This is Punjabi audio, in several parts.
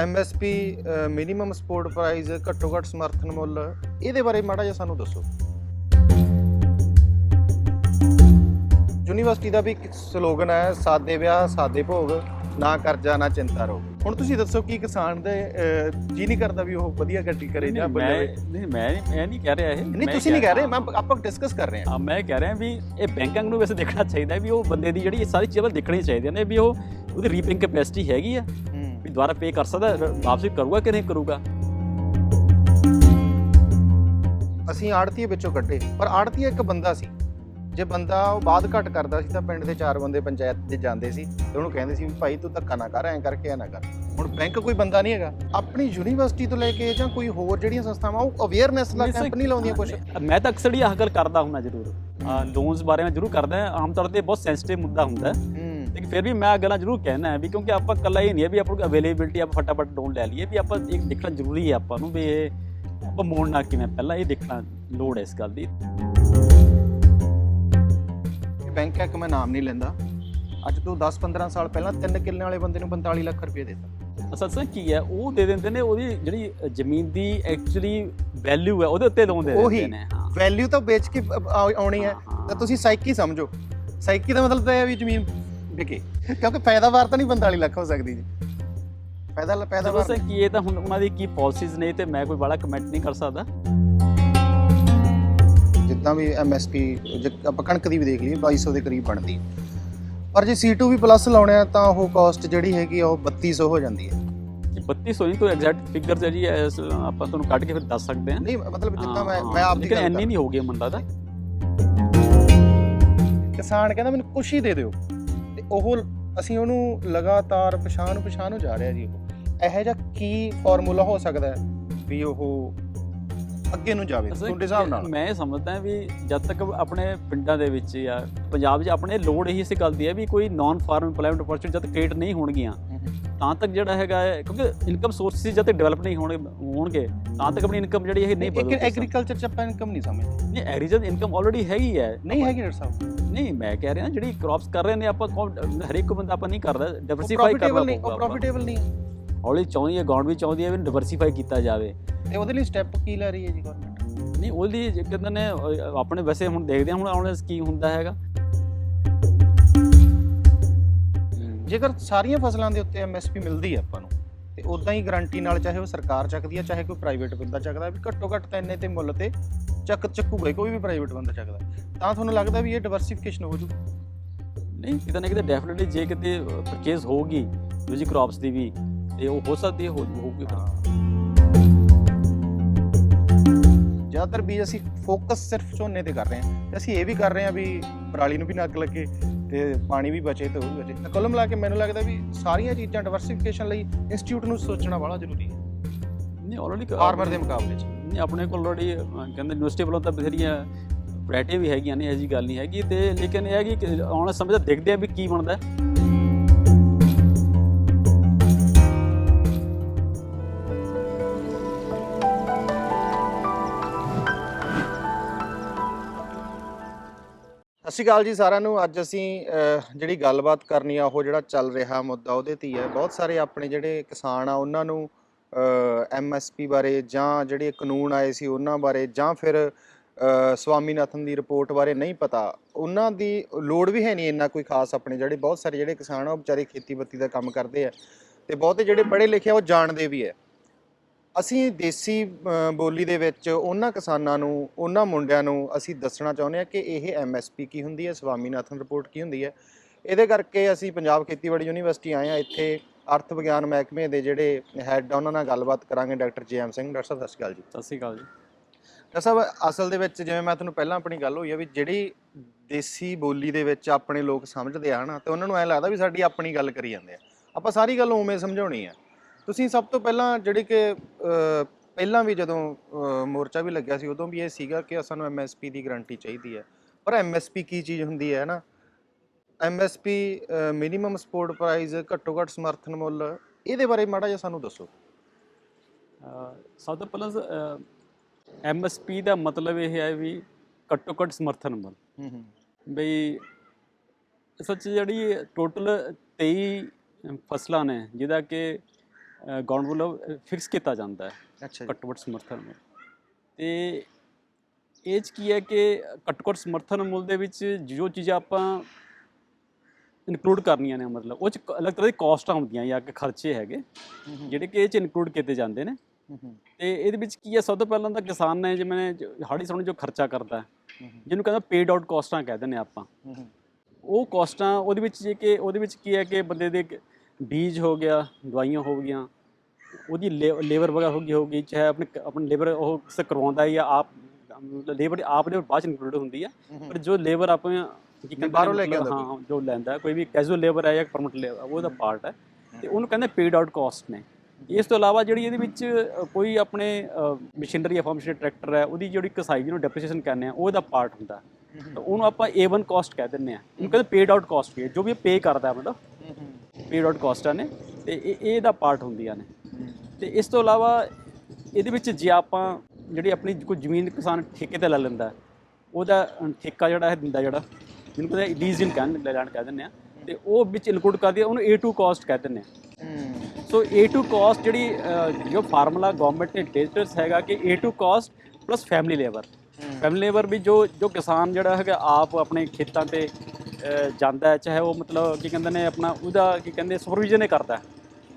ਐਮਐਸਪੀ ਮਿਨੀਮਮ ਸਪੋਰਟ ਪ੍ਰਾਈਸ ਘੱਟੋ ਘੱਟ ਸਮਰਥਨ ਮੁੱਲ ਇਹਦੇ ਬਾਰੇ ਮਾੜਾ ਜਿਹਾ ਸਾਨੂੰ ਦੱਸੋ। ਯੂਨੀਵਰਸਿਟੀ ਦਾ ਵੀ ਇੱਕ ਸਲੋਗਨ ਹੈ ਸਾਦੇ ਵਿਆਹ ਸਾਦੇ ਭੋਗ ਨਾ ਕਰਜ਼ਾ ਨਾ ਚਿੰਤਾ ਰੋ ਹੁਣ ਤੁਸੀਂ ਦੱਸੋ ਕੀ ਕਿਸਾਨ ਦੇ ਜੀ ਨਹੀਂ ਕਰਦਾ ਵੀ ਉਹ ਵਧੀਆ ਗੱਡੀ ਕਰੇ ਜਾਂ ਮੈਂ ਨਹੀਂ ਮੈਂ ਮੈਂ ਨਹੀਂ ਕਹਿ ਰਿਹਾ ਇਹ। ਨਹੀਂ ਤੁਸੀਂ ਨਹੀਂ ਕਹਿ ਰਹੇ ਮੈਂ ਆਪਾਂ ਡਿਸਕਸ ਕਰ ਰਹੇ ਹਾਂ। ਮੈਂ ਕਹਿ ਰਿਹਾ ਵੀ ਇਹ ਬੈਂਕਾਂ ਨੂੰ ਵੈਸੇ ਦੇਖਣਾ ਚਾਹੀਦਾ ਵੀ ਉਹ ਬੰਦੇ ਦੀ ਜਿਹੜੀ ਇਹ ਸਾਰੀ ਚੀਜ਼ਾਂ ਦੇਖਣੀ ਚਾਹੀਦੀਆਂ ਨੇ ਵੀ ਉਹ ਉਹਦੀ ਰੀਪੇਇੰਗ ਕੈਪੈਸਿਟੀ ਹੈਗੀ ਆ। ਦੁਬਾਰਾ ਪੇ ਕਰ ਸਕਦਾ ਵਾਪਸੀ ਕਰੂਗਾ ਕਿ ਨਹੀਂ ਕਰੂਗਾ? ਅਸੀਂ ਆੜਤੀਏ ਵਿੱਚੋਂ ਕੱਢੇ ਪਰ ਆੜਤੀਆ ਇੱਕ ਬੰਦਾ ਸੀ। ਜੇ ਬੰਦਾ ਉਹ ਬਾਦ ਘਟ ਕਰਦਾ ਸੀ ਤਾਂ ਪਿੰਡ ਦੇ ਚਾਰ ਬੰਦੇ ਪੰਚਾਇਤ ਦੇ ਜਾਂਦੇ ਸੀ ਤੇ ਉਹਨੂੰ ਕਹਿੰਦੇ ਸੀ ਵੀ ਭਾਈ ਤੂੰ ਧੱਕਾ ਨਾ ਕਰ ਐਂ ਕਰਕੇ ਐ ਨਾ ਕਰ। ਹੁਣ ਬੈਂਕ ਕੋਈ ਬੰਦਾ ਨਹੀਂ ਹੈਗਾ। ਆਪਣੀ ਯੂਨੀਵਰਸਿਟੀ ਤੋਂ ਲੈ ਕੇ ਜਾਂ ਕੋਈ ਹੋਰ ਜਿਹੜੀਆਂ ਸੰਸਥਾਵਾਂ ਉਹ ਅਵੇਅਰਨੈਸ ਦਾ ਕੈਂਪ ਨਹੀਂ ਲਾਉਂਦੀਆਂ ਕੁਝ ਮੈਂ ਤਾਂ ਅਕਸਰ ਹੀ ਆਹ ਗੱਲ ਕਰਦਾ ਹੁੰਦਾ ਜ਼ਰੂਰ। ਲੋਨਸ ਬਾਰੇ ਮੈਂ ਜ਼ਰੂਰ ਕਰਦਾ। ਆਮ ਤੌਰ ਤੇ ਬਹੁਤ ਸੈਂਸਿਟਿਵ ਮੁੱਦਾ ਹੁੰਦਾ ਹੂੰ। ਲੇਕਿਨ ਫਿਰ ਵੀ ਮੈਂ ਗੱਲਾਂ ਜ਼ਰੂਰ ਕਹਿਣਾ ਹੈ ਵੀ ਕਿਉਂਕਿ ਆਪਾਂ ਇਕੱਲਾ ਇਹ ਨਹੀਂ ਹੈ ਵੀ ਆਪਾਂ ਨੂੰ ਅਵੇਲੇਬਿਲਟੀ ਆਪਾਂ ਫਟਾਫਟ ਲੋਨ ਲੈ ਲਈਏ ਵੀ ਆਪਾਂ ਇਹ ਦੇਖਣਾ ਜ਼ਰੂਰੀ ਹੈ ਆਪਾਂ ਨੂੰ ਵੀ ਇਹ ਆਪਾਂ ਮੋੜਨਾ ਕਿਵੇਂ ਪਹਿਲਾਂ ਇਹ ਦੇਖਣਾ ਲੋੜ ਹੈ ਇਸ ਗੱਲ ਦੀ। ਬੈਂਕ ਹੈ ਕਿ ਮੈਂ ਨਾਮ ਨਹੀਂ ਲੈਂਦਾ। ਅੱਜ ਤੋਂ 10-15 ਸਾਲ ਪਹਿਲਾਂ ਤਿੰਨ ਕਿੱਲੇ ਵਾਲੇ ਬੰਦੇ ਨੂੰ 45 ਲੱਖ ਰੁਪਏ ਦਿੱਤਾ। ਅਸਲ 'ਚ ਕੀ ਹੈ ਉਹ ਦੇ ਦਿੰਦੇ ਨੇ ਉਹਦੀ ਜਿਹੜੀ ਜ਼ਮੀਨ ਦੀ ਐਕਚੁਅਲੀ ਵੈਲਿਊ ਹੈ ਉਹਦੇ ਉੱਤੇ ਲੋਨ ਦੇ। ਦਿੰਦੇ ਨੇ ਹਾਂ। ਵੈਲਿਊ ਤਾਂ ਵੇਚ ਕੇ ਆਉਣੀ ਹੈ। ਹਾਂ। ਤਾਂ ਤੁਸੀਂ ਸਾਈਕੀ ਸਮਝੋ। ਸਾਈਕੀ ਦਾ ਮਤਲਬ ਤਾਂ ਇਹ ਹੈ ਵੀ ਜ਼ਮੀਨ ਵਿਕੇ ਕਿਉਂਕਿ ਪੈਦਾਵਾਰ ਤਾਂ ਨਹੀਂ 45 ਲੱਖ ਹੋ ਸਕਦੀ ਜੀ। ਪੈਦਾ ਪੈਦਾਵਾਰ ਸੇ ਕੀ ਇਹ ਤਾਂ ਹੁਣ ਉਹਨਾਂ ਦੀ ਕੀ ਪਾਲਿਸੀਜ਼ ਨੇ ਤੇ ਮੈਂ ਕੋਈ ਬੜਾ ਕਮੈਂਟ ਨਹੀਂ ਕਰ ਸਕਦਾ? ਜਿੱਦਾਂ ਵੀ ਐਮਐਸਪੀ ਆਪਾਂ ਕਣਕ ਦੀ ਵੀ ਦੇਖ ਲਈਏ 2200 ਦੇ ਕਰੀਬ ਬਣਦੀ ਹੈ। ਪਰ ਜੇ C2 ਵੀ ਪਲੱਸ ਲਾਉਣੇ ਆ ਤਾਂ ਉਹ ਕਾਸਟ ਜਿਹੜੀ ਹੈਗੀ ਉਹ 3200 ਹੋ ਜਾਂਦੀ ਹੈ। 3200 ਨਹੀਂ ਕੋਈ ਐਗਜ਼ੈਕਟ ਫਿਗਰ ਹੈ ਜੀ ਆਪਾਂ ਤੁਹਾਨੂੰ ਕੱਢ ਕੇ ਫਿਰ ਦੱਸ ਸਕਦੇ ਹਾਂ। ਨਹੀਂ ਮਤਲਬ ਜਿੱਦਾਂ ਮੈਂ ਹਾਂ, ਮੈਂ ਆਪ ਦੀ ਗੱਲ ਇੰਨੀ ਨਹੀਂ ਹੋਗੀ ਮੰਦਾ ਦਾ ਕਿਸਾਨ ਕਹਿੰਦਾ ਮੈਨੂੰ ਕੁਛ ਹੀ ਦੇ ਦਿਓ। ਤੇ ਉਹ ਅਸੀਂ ਉਹਨੂੰ ਲਗਾਤਾਰ ਪਛਾਣ ਪਛਾਣ ਜਾ ਰਿਹਾ ਜੀ ਉਹ। ਇਹੋ ਜਿਹਾ ਕੀ ਫਾਰਮੂਲਾ ਹੋ ਸਕਦਾ ਹੈ ਵੀ ਉਹ ਅੱਗੇ ਨੂੰ ਜਾਵੇ ਤੁਹਾਡੇ ਹਿਸਾਬ ਨਾਲ? ਮੈਂ ਇਹ ਸਮਝਦਾ ਵੀ ਜਦ ਤੱਕ ਆਪਣੇ ਪਿੰਡਾਂ ਦੇ ਵਿੱਚ ਜਾਂ ਪੰਜਾਬ 'ਚ ਆਪਣੇ ਲੋੜ ਇਹੀ ਇਸੇ ਗੱਲ ਦੀ ਹੈ ਵੀ ਕੋਈ ਨਾਨ ਫਾਰਮ ਇੰਪਲੋਇਮੈਂਟ ਅਪੋਰਚੁਨਿਟੀ ਜਦ ਕ੍ਰੀਏਟ ਨਹੀਂ ਹੋਣਗੀਆਂ ਤਾਂ ਤੱਕ ਜਿਹੜਾ ਹੈਗਾ ਹੈ, ਕਿਉਂਕਿ ਇਨਕਮ ਸੋਰਸਿਸ ਜਦ ਤੱਕ ਡਿਵੈਲਪ ਨਹੀਂ ਹੋਣੇ ਹੋਣਗੇ ਤਾਂ ਤੱਕ ਆਪਣੀ ਇਨਕਮ ਜਿਹੜੀ ਇਹ ਨਹੀਂ ਬਦਲਦੀ ਐਗਰੀਕਲਚਰ ਚ ਆਪਾਂ ਇਨਕਮ ਨਹੀਂ ਸਮਝਦੇ। ਨਹੀਂ ਐਗਰੀਕਲਚਰ ਇਨਕਮ ਆਲਰੇਡੀ ਹੈਗੀ ਹੈ। ਨਹੀਂ ਹੈਗੀ ਡਾਕਟਰ ਸਾਹਿਬ। ਨਹੀਂ ਮੈਂ ਕਹਿ ਰਿਹਾ ਜਿਹੜੀ ਕ੍ਰੌਪਸ ਕਰ ਰਹੇ ਨੇ ਆਪਾਂ ਕੌਣ- ਹਰੇਕ ਬੰਦਾ ਆਪਾਂ ਨਹੀਂ ਕਰਦਾ ਡਿਵਰਸਿਫਾਈ ਕਰਨਾ ਪ੍ਰੋਫਿਟੇਬਲ ਨਹੀਂ ਉਹ ਪਊਗਾ ਪ੍ਰੋਫਿਟੇਬਲ ਨਹੀਂ। ਹੌਲੀ ਚਾਹੁੰਦੀ ਹੈ ਗਵਰਨਮੈਂਟ ਵੀ ਚਾਹੁੰਦੀ ਹੈ ਵੀ ਡਿਵਰਸਿਫਾਈ ਕੀਤਾ ਜਾਵੇ। ਤੇ ਉਹਦੇ ਲਈ ਸਟੈਪ ਕੀ ਲੈ ਰਹੀ ਹੈ ਜੀ ਗਵਰਨਮੈਂਟ ਨਹੀਂ ਉਹਦੀ ਜੇ ਕਹਿੰਦੇ ਨੇ ਅਹ, ਆਪਣੇ ਵੈਸੇ ਹੁਣ ਦੇਖਦੇ ਹਾਂ ਹੁਣ ਆਉਣ ਵਾਲਾ ਕੀ ਹੁੰਦਾ ਹੈਗਾ। ਜੇਕਰ ਸਾਰੀਆਂ ਫਸਲਾਂ ਦੇ ਉੱਤੇ ਐਮਐਸਪੀ ਮਿਲਦੀ ਹੈ ਆਪਾਂ ਨੂੰ ਤੇ ਉਦਾਂ ਹੀ ਗਾਰੰਟੀ ਨਾਲ ਚਾਹੇ ਉਹ ਸਰਕਾਰ ਚੱਕਦੀ ਹੈ ਚਾਹੇ ਕੋਈ ਪ੍ਰਾਈਵੇਟ ਬੰਦਾ ਚੱਕਦਾ ਵੀ ਘੱਟੋ ਘੱਟ ਤਾਂ ਇੰਨੇ ਤੇ ਮੁੱਲ ਤੇ ਚੱਕ ਚੱਕੂਗਾ ਕੋਈ ਵੀ ਪ੍ਰਾਈਵੇਟ ਬੰਦਾ ਚੱਕਦਾ। ਤਾਂ ਤੁਹਾਨੂੰ ਲੱਗਦਾ ਵੀ ਇਹ ਡਿਵਰਸਿਫਿਕੇਸ਼ਨ ਹੋ ਜੂ ਨਹੀਂ ਕਿਤੇ ਨਾ ਕਿਤੇ ਡੈਫੀਨਿਟਲੀ ਜੇ ਕਿਤੇ ਪਰਚੇਸ ਹੋਊਗੀ ਦੂਜੀ ਕ੍ਰੌਪਸ ਦੀ ਵੀ ਤੇ ਉਹ ਹੋ ਸਕਦੀ ਹੈ ਹੋ ਹੋਊਗੀ ਜ਼ਿਆਦਾਤਰ ਵੀ ਅਸੀਂ ਫੋਕਸ ਸਿਰਫ ਝੋਨੇ ਤੇ ਕਰ ਰਹੇ ਹਾਂ। ਤੇ ਅਸੀਂ ਇਹ ਵੀ ਕਰ ਰਹੇ ਹਾਂ ਵੀ ਪਰਾਲੀ ਨੂੰ ਵੀ ਨਾ ਅੱਗ ਲੱਗੇ ਤੇ ਪਾਣੀ ਵੀ ਬਚੇ ਤੇ ਉਹ ਵੀ ਬਚੇ ਤਾਂ ਕੁੱਲ ਮਿਲਾ ਕੇ ਮੈਨੂੰ ਲੱਗਦਾ ਵੀ ਸਾਰੀਆਂ ਚੀਜ਼ਾਂ ਡਿਵਰਸਿਫਿਕੇਸ਼ਨ ਲਈ ਇੰਸਟੀਚਿਊਟ ਨੂੰ ਸੋਚਣਾ ਬੜਾ ਜ਼ਰੂਰੀ ਹੈ। ਨਹੀਂ ਆਲਰੇਡੀ ਫਾਰਮਰ ਦੇ ਮੁਕਾਬਲੇ 'ਚ। ਨਹੀਂ ਆਪਣੇ ਕੋਲ ਆਲਰੇਡੀ ਕਹਿੰਦੇ ਯੂਨੀਵਰਸਿਟੀ ਵੱਲੋਂ ਤਾਂ ਬਥੇਰੀਆਂ ਵੈਰਾਈਟੀ ਵੀ ਹੈਗੀਆਂ ਨੇ ਐਸੀ ਗੱਲ ਨਹੀਂ ਹੈਗੀ। ਤੇ ਲੇਕਿਨ ਇਹ ਹੈ ਕਿ ਆਉਣ ਸਮੇਂ 'ਚ ਦੇਖਦੇ ਆ ਵੀ ਕੀ ਬਣਦਾ ਹੈ। ਸ਼੍ਰੀ ਅਕਾਲ ਜੀ ਸਾਰਿਆਂ ਨੂੰ। ਅੱਜ ਅਸੀਂ ਜਿਹੜੀ ਗੱਲਬਾਤ ਕਰਨੀ ਆ, ਉਹ ਜਿਹੜਾ ਚੱਲ ਰਿਹਾ ਮੁੱਦਾ ਉਹਦੇ ਤੇ ਹੀ ਹੈ। ਬਹੁਤ ਸਾਰੇ ਆਪਣੇ ਜਿਹੜੇ ਕਿਸਾਨ ਆ, ਉਹਨਾਂ ਨੂੰ ਐਮਐਸਪੀ ਬਾਰੇ ਜਾਂ ਜਿਹੜੇ ਕਾਨੂੰਨ ਆਏ ਸੀ, ਉਹਨਾਂ ਬਾਰੇ ਜਾਂ ਫਿਰ ਸਵਾਮੀਨਾਥਨ ਦੀ ਰਿਪੋਰਟ ਬਾਰੇ ਨਹੀਂ ਪਤਾ। ਉਹਨਾਂ ਦੀ ਲੋੜ ਵੀ ਹੈ ਨਹੀਂ ਇੰਨਾ ਕੋਈ ਖਾਸ ਆਪਣੇ ਜਿਹੜੇ ਬਹੁਤ ਸਾਰੇ ਜਿਹੜੇ ਕਿਸਾਨ ਆ, ਉਹ ਵਿਚਾਰੇ ਖੇਤੀਬਾੜੀ ਦਾ ਕੰਮ ਕਰਦੇ ਆ। ਤੇ ਬਹੁਤੇ ਜਿਹੜੇ ਪੜ੍ਹੇ ਲਿਖੇ ਆ, ਉਹ ਜਾਣਦੇ ਵੀ ਹੈ। ਅਸੀਂ ਦੇਸੀ ਬੋਲੀ ਦੇ ਵਿੱਚ ਉਹਨਾਂ ਕਿਸਾਨਾਂ ਨੂੰ ਉਹਨਾਂ ਮੁੰਡਿਆਂ ਨੂੰ ਅਸੀਂ ਦੱਸਣਾ ਚਾਹੁੰਦੇ ਹਾਂ ਕਿ ਇਹ ਐਮਐਸਪੀ ਕੀ ਹੁੰਦੀ ਹੈ ਸਵਾਮੀਨਾਥਨ ਰਿਪੋਰਟ ਕੀ ਹੁੰਦੀ ਹੈ। ਇਹਦੇ ਕਰਕੇ ਅਸੀਂ ਪੰਜਾਬ ਖੇਤੀਬਾੜੀ ਯੂਨੀਵਰਸਿਟੀ ਆਏ ਹਾਂ ਇੱਥੇ ਅਰਥ ਵਿਗਿਆਨ ਮਹਿਕਮੇ ਦੇ ਜਿਹੜੇ ਹੈੱਡ ਆ ਉਹਨਾਂ ਨਾਲ ਗੱਲਬਾਤ ਕਰਾਂਗੇ ਡਾਕਟਰ ਜੈਮ ਸਿੰਘ। ਡਾਕਟਰ ਸਾਹਿਬ ਸਤਿ ਸ਼੍ਰੀ ਅਕਾਲ ਜੀ। ਸਤਿ ਸ਼੍ਰੀ ਅਕਾਲ ਜੀ। ਡਾਕਟਰ ਸਾਹਿਬ ਅਸਲ ਦੇ ਵਿੱਚ ਜਿਵੇਂ ਮੈਂ ਤੁਹਾਨੂੰ ਪਹਿਲਾਂ ਆਪਣੀ ਗੱਲ ਹੋਈ ਆ ਵੀ ਜਿਹੜੀ ਦੇਸੀ ਬੋਲੀ ਦੇ ਵਿੱਚ ਆਪਣੇ ਲੋਕ ਸਮਝਦੇ ਆ ਹਨਾ ਤੇ ਉਹਨਾਂ ਨੂੰ ਐ ਲੱਗਦਾ ਵੀ ਸਾਡੀ ਆਪਣੀ ਗੱਲ ਕਰੀ ਜਾਂਦੇ ਆ। ਆਪਾਂ ਸਾਰੀ ਗੱਲ ਉਵੇਂ ਸਮਝਾਉਣੀ ਆ। ਤੁਸੀਂ ਸਭ ਤੋਂ ਪਹਿਲਾਂ ਜਿਹੜੀ ਕਿ ਪਹਿਲਾਂ ਵੀ ਜਦੋਂ ਮੋਰਚਾ ਵੀ ਲੱਗਿਆ ਸੀ ਉਦੋਂ ਵੀ ਇਹ ਸੀਗਾ ਕਿ ਸਾਨੂੰ ਐਮਐਸਪੀ ਦੀ ਗਾਰੰਟੀ ਚਾਹੀਦੀ ਹੈ। ਪਰ ਐਮਐਸਪੀ ਕੀ ਚੀਜ਼ ਹੁੰਦੀ ਹੈ ਨਾ? ਐਮਐਸਪੀ ਮਿਨੀਮਮ ਸਪੋਰਟ ਪ੍ਰਾਈਸ ਘੱਟੋ ਘੱਟ ਸਮਰਥਨ ਮੁੱਲ ਇਹਦੇ ਬਾਰੇ ਮਾੜਾ ਜਿਹਾ ਸਾਨੂੰ ਦੱਸੋ। ਸਭ ਤੋਂ ਪਹਿਲਾਂ ਐਮਐਸਪੀ ਦਾ ਮਤਲਬ ਇਹ ਹੈ ਵੀ ਘੱਟੋ ਘੱਟ ਸਮਰਥਨ ਮੁੱਲ। ਹੂੰ ਹੂੰ। ਬਈ ਸੱਚ ਜਿਹੜੀ ਟੋਟਲ 23 ਫਸਲਾਂ ਨੇ ਜਿਹਦਾ ਕਿ ਗਵਰਨਮੈਂਟ ਵੱਲੋਂ ਫਿਕਸ ਕੀਤਾ ਜਾਂਦਾ ਹੈ ਅੱਛਾ ਘੱਟੋ ਘੱਟ ਸਮਰਥਨ ਮੁੱਲ। ਤੇ ਇਹ 'ਚ ਕੀ ਹੈ ਕਿ ਘੱਟੋ ਘੱਟ ਸਮਰਥਨ ਮੁੱਲ ਦੇ ਵਿੱਚ ਜੋ ਚੀਜ਼ਾਂ ਆਪਾਂ ਇਨਕਲੂਡ ਕਰਨੀਆਂ ਨੇ ਮਤਲਬ ਉਹ ਚ ਅਲੱਗ ਤਰ੍ਹਾਂ ਦੀ ਕਾਸਟਾਂ ਹੁੰਦੀਆਂ ਜਾਂ ਕਿ ਖਰਚੇ ਹੈਗੇ ਜਿਹੜੇ ਕਿ ਇਹ ਚ ਇਨਕਲੂਡ ਕੀਤੇ ਜਾਂਦੇ ਨੇ। ਤੇ ਇਹਦੇ ਵਿੱਚ ਕੀ ਹੈ ਸਭ ਤੋਂ ਪਹਿਲਾਂ ਤਾਂ ਕਿਸਾਨ ਨੇ ਜਿਵੇਂ ਜ- ਹਾੜੀ ਸਾਉਣੀ ਜੋ ਖਰਚਾ ਕਰਦਾ ਜਿਹਨੂੰ ਕਹਿੰਦਾ ਪੇਡ ਆਊਟ ਕਾਸਟਾਂ ਕਹਿ ਦਿੰਦੇ ਆਪਾਂ। ਉਹ ਕਾਸਟਾਂ ਉਹਦੇ ਵਿੱਚ ਜੇ ਕਿ ਉਹਦੇ ਵਿੱਚ ਕੀ ਹੈ ਕਿ ਬੰਦੇ ਦੇ ਬੀਜ ਹੋ ਗਿਆ ਦਵਾਈਆਂ ਹੋ ਗਈਆਂ ਉਹਦੀ ਲੇਬਰ ਵਗੈਰਾ ਹੋ ਗਈ ਹੋਗੀ ਚਾਹੇ ਆਪਣੇ ਆਪਣੀ ਲੇਬਰ ਉਹ ਕਿਸੇ ਕਰਵਾਉਂਦਾ ਹੈ ਜਾਂ ਆਪ ਲੇਬਰ ਆਪ ਲੇਬਰ ਬਾਅਦ ਇਨਕਲੂਡ ਹੁੰਦੀ ਹੈ ਪਰ ਜੋ ਲੇਬਰ ਆਪਾਂ ਕੀ ਨੇ ਬਾਹਰੋਂ ਲੈ ਕੇ ਆਉਂਦਾ ਹਾਂ ਜੋ ਲੈਂਦਾ ਕੋਈ ਵੀ ਕੈਜੂਅਲ ਲੇਬਰ ਹੈ ਜਾਂ ਪਰਮਿਟ ਲੇਬਰ ਉਹਦਾ ਪਾਰਟ ਹੈ ਤੇ ਉਹਨੂੰ ਕਹਿੰਦੇ ਪੇਡ ਆਊਟ ਕਾਸਟ ਨੇ। ਇਸ ਤੋਂ ਇਲਾਵਾ ਜਿਹੜੀ ਇਹਦੇ ਵਿੱਚ ਕੋਈ ਆਪਣੇ ਮਸ਼ੀਨਰੀ ਫਾਰਮ ਮਸ਼ੀਨਰੀ ਟਰੈਕਟਰ ਹੈ ਉਹਦੀ ਜਿਹੜੀ ਕਸਾਈ ਜਿਹਨੂੰ ਡੈਪਰੀਸੀਏਸ਼ਨ ਕਹਿੰਦੇ ਆ ਉਹਦਾ ਪਾਰਟ ਹੁੰਦਾ ਤਾਂ ਉਹਨੂੰ ਆਪਾਂ A1 ਕਾਸਟ ਕਹਿ ਦਿੰਦੇ ਆ ਉਹਨੂੰ ਕਹਿੰਦੇ ਪੇਡ ਆਊਟ ਕਾਸਟ ਵੀ ਜੋ ਵੀ ਪੇ ਕਰਦਾ ਮਤਲਬ ਆਊਟ ਕਾਸਟਾਂ ਨੇ ਤੇ ਇਹ ਇਹਦਾ ਪਾਰਟ ਹੁੰਦੀਆਂ ਨੇ। ਤੇ ਇਸ ਤੋਂ ਇਲਾਵਾ ਇਹਦੇ ਵਿੱਚ ਜੇ ਆਪਾਂ ਜਿਹੜੀ ਆਪਣੀ ਕੋਈ ਜ਼ਮੀਨ ਕਿਸਾਨ ਠੇਕੇ ਤੇ ਲੈ ਲੈਂਦਾ ਉਹਦਾ ਠੇਕਾ ਜਿਹੜਾ ਹੈ ਦਿੰਦਾ ਜਿਹੜਾ ਜਿਹਨੂੰ ਕਹਿੰਦੇ ਲੀਜ਼ ਇਨ ਕਹਿ ਲੈਂਡ ਕਹਿ ਦਿੰਦੇ ਆ ਤੇ ਉਹ ਵਿੱਚ ਇਨਕਲੂਡ ਕਰਦੀ ਹੈ ਉਹਨੂੰ A2 ਕਾਸਟ ਕਹਿ ਦਿੰਦੇ ਆ। ਸੋ A2 ਕਾਸਟ ਜਿਹੜੀ ਜੋ ਫਾਰਮੂਲਾ ਗਵਰਨਮੈਂਟ ਨੇ ਡਿਜੀਟਲਸ ਹੈਗਾ ਕਿ A2 cost plus family labour family labour ਵੀ ਜੋ ਜੋ ਕਿਸਾਨ ਜਿਹੜਾ ਹੈਗਾ ਆਪ ਆਪਣੇ ਖੇਤਾਂ ਤੇ ਜਾਂਦਾ ਹੈ ਚਾਹੇ ਉਹ ਮਤਲਬ ਕੀ ਕਹਿੰਦੇ ਨੇ ਆਪਣਾ ਉਹਦਾ ਕੀ ਕਹਿੰਦੇ ਸੁਪਰਵਿਜ਼ਨ ਹੀ ਕਰਦਾ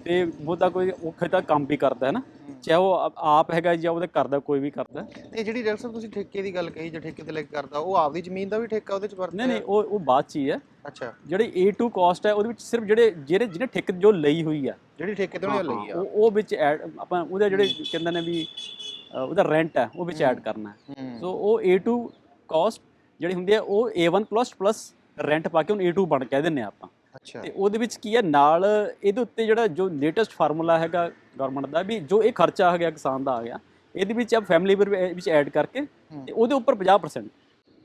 ਤੇ ਉਹਦਾ ਕੋਈ ਉਹ ਖੇਤਾਂ ਕੰਮ ਵੀ ਕਰਦਾ ਹੈ ਨਾ। ਚਾਹੇ ਉਹ ਆਪ- ਹੈਗਾ ਜਾਂ ਉਹਦੇ ਘਰ ਦਾ ਕੋਈ ਵੀ ਕਰਦਾ। ਤੇ ਜਿਹੜੀ ਡਾਕਟਰ ਸਾਹਿਬ ਤੁਸੀਂ ਠੇਕੇ ਦੀ ਗੱਲ ਕਹੀ ਜੇ ਠੇਕੇ ਤੇ ਲੈ ਕੇ ਕਰਦਾ ਉਹ ਆਪਦੀ ਜ਼ਮੀਨ ਦਾ ਵੀ ਠੇਕਾ ਉਹਦੇ ਚ ਵਰਤਦਾ ਨਹੀਂ ਨਹੀਂ ਉਹ ਉਹ ਬਾਅਦ ਚ ਹੀ ਅੱਛਾ। ਜਿਹੜੀ A2 ਕਾਸਟ ਹੈ ਉਹਦੇ ਵਿੱਚ ਸਿਰਫ ਜਿਹੜੇ ਜਿਹੜੇ ਜਿਹਨੇ ਠੇਕੇ ਜੋ ਲਈ ਹੋਈ ਆ ਜਿਹੜੀ ਠੇਕੇ ਤੇ ਲਈ ਆ। ਉਹ ਉਹ ਵਿੱਚ ਐਡ ਆਪਾਂ ਉਹਦੇ ਜਿਹੜੇ ਕਹਿੰਦੇ ਨੇ ਵੀ ਉਹਦਾ ਰੈਂਟ ਹੈ ਉਹ ਵਿੱਚ ਐਡ ਕਰਨਾ। ਸੋ ਉਹ A2 ਕਾਸਟ ਜਿਹੜੀ ਹੁੰਦੀ ਹੈ ਉਹ A1 ਪਲੱਸ ਪਲੱਸ ਰੈਂਟ ਪਾ ਕੇ ਉਹਨੂੰ A2 ਬਣ ਕਹਿ ਦਿੰਨੇ ਆਪਾਂ। ਅੱਛਾ। ਤੇ ਉਹਦੇ ਵਿੱਚ ਕੀ ਹੈ ਨਾਲ ਇਹਦੇ ਉੱਤੇ ਜਿਹੜਾ ਜੋ ਲੇਟੈਸਟ ਫਾਰਮੂਲਾ ਹੈਗਾ ਗਵਰਨਮੈਂਟ ਦਾ ਵੀ ਜੋ ਇਹ ਖਰਚਾ ਆ ਗਿਆ ਕਿਸਾਨ ਦਾ ਆ ਗਿਆ ਇਹਦੇ ਵਿੱਚ ਆਪ ਫੈਮਿਲੀ ਵਿੱਚ ਐਡ ਕਰਕੇ ਤੇ ਉਹਦੇ ਉੱਪਰ 50%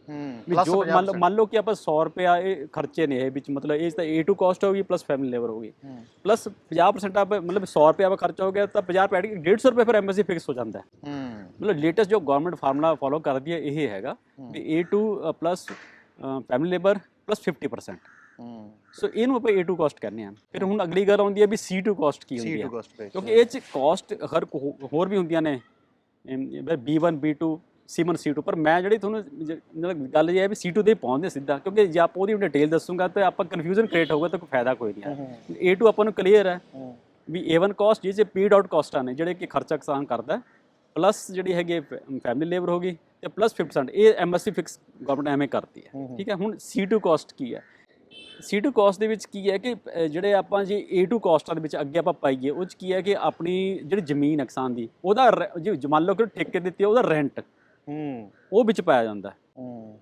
ਹੂੰ ਜੋ ਮੰਨ ਲਓ 50% ਮੰਨ ਲਓ ਕਿ ਆਪਾਂ 100 ਰੁਪਿਆ ਇਹ ਖਰਚੇ ਨੇ ਇਹ ਵਿੱਚ ਮਤਲਬ ਇਹ ਤਾਂ A2 ਕਾਸਟ ਹੋ ਗਈ ਪਲੱਸ ਫੈਮਿਲੀ ਲੇਬਰ ਹੋ। ਗਈ ਹੂੰ ਪਲੱਸ 50% ਆਪ ਮਤਲਬ 100 ਰੁਪਏ ਆਪ ਖਰਚਾ ਹੋ ਗਿਆ ਤਾਂ 50 ਰੁਪਏ ਐਡ 150 ਰੁਪਏ ਫਿਰ ਐਮਐਸਸੀ ਫਿਕਸ ਹੋ ਜਾਂਦਾ ਹੈ। ਹੂੰ। ਮਤਲਬ ਲੇਟੈਸਟ ਜੋ ਗਵਰਨਮੈਂਟ ਫਾਰਮੂਲਾ ਫੋਲੋ ਕਰਦੀ ਹੈ ਇਹ ਹੈਗਾ ਵੀ A2 plus family labour plus 50% ਹੂੰ। ਸੋ ਇਹਨੂੰ ਆਪਾਂ A2 ਕਾਸਟ ਕਹਿੰਦੇ ਆ ਫਿਰ ਹੁਣ ਅਗਲੀ ਗੱਲ ਆਉਂਦੀ ਹੈ ਵੀ C2 ਕਾਸਟ ਕੀ ਹੁੰਦੀ ਹੈ। ਕਿਉਂਕਿ ਇਹ ਚ ਕਾਸਟ ਹਰ ਹੋਰ ਵੀ ਹੁੰਦੀਆਂ ਨੇ। B1 B2 C1 C2 ਪਰ ਮੈਂ ਜਿਹੜੀ ਤੁਹਾਨੂੰ ਗੱਲ ਇਹ ਹੈ ਵੀ C2 ਦੇ ਹੀ ਪਹੁੰਚਦੇ ਸਿੱਧਾ। ਕਿਉਂਕਿ ਜੇ ਆਪਾਂ ਉਹਦੀ ਡਿਟੇਲ ਦੱਸੂਗਾ ਤਾਂ ਆਪਾਂ ਕਨਫਿਊਜ਼ਨ ਕ੍ਰੀਏਟ ਹੋਊਗਾ ਤਾਂ ਕੋਈ ਫਾਇਦਾ ਕੋਈ ਨਹੀਂ ਹੈ A2 ਆਪਾਂ ਨੂੰ ਕਲੀਅਰ ਹੈ ਹੂੰ। ਵੀ A1 ਕਾਸਟ ਜਿਹ 'ਚ ਪੀਡ ਆਊਟ ਕਾਸਟਾਂ ਨੇ ਜਿਹੜੇ ਕਿ ਖਰਚਾ ਕਿਸਾਨ ਕਰਦਾ ਪਲੱਸ ਜਿਹੜੀ ਹੈਗੀ ਫੈਮਿਲੀ ਲੇਬਰ ਹੋਗੀ ਤੇ ਪਲੱਸ 50% ਇਹ ਐਮਐਸਸੀ ਫਿਕਸ ਗਵਰਨਮੈਂਟ ਐਵੇਂ ਕਰਦੀ ਹੈ। ਠੀਕ ਹੈ ਹੁਣ C2 ਕਾਸਟ ਕੀ ਹੈ? C2 ਕਾਸਟ ਦੇ ਵਿੱਚ ਕੀ ਹੈ ਕਿ ਜਿਹੜੇ ਆਪਾਂ ਜੇ A2 ਕਾਸਟਾਂ ਦੇ ਵਿੱਚ ਅੱਗੇ ਆਪਾਂ ਪਾਈਏ ਉਹ ਚ ਕੀ ਹੈ ਕਿ ਆਪਣੀ ਜਿਹੜੀ ਜ਼ਮੀਨ ਹੈ ਕਿਸਾਨ ਦੀ ਉਹਦਾ ਜੇ ਮੰਨ ਲਓ ਕਿ ਠੇਕੇ ਦਿੱਤੀ ਉਹਦਾ ਰੈਂਟ ਹੂੰ। ਉਹ ਵਿੱਚ ਪਾਇਆ ਜਾਂਦਾ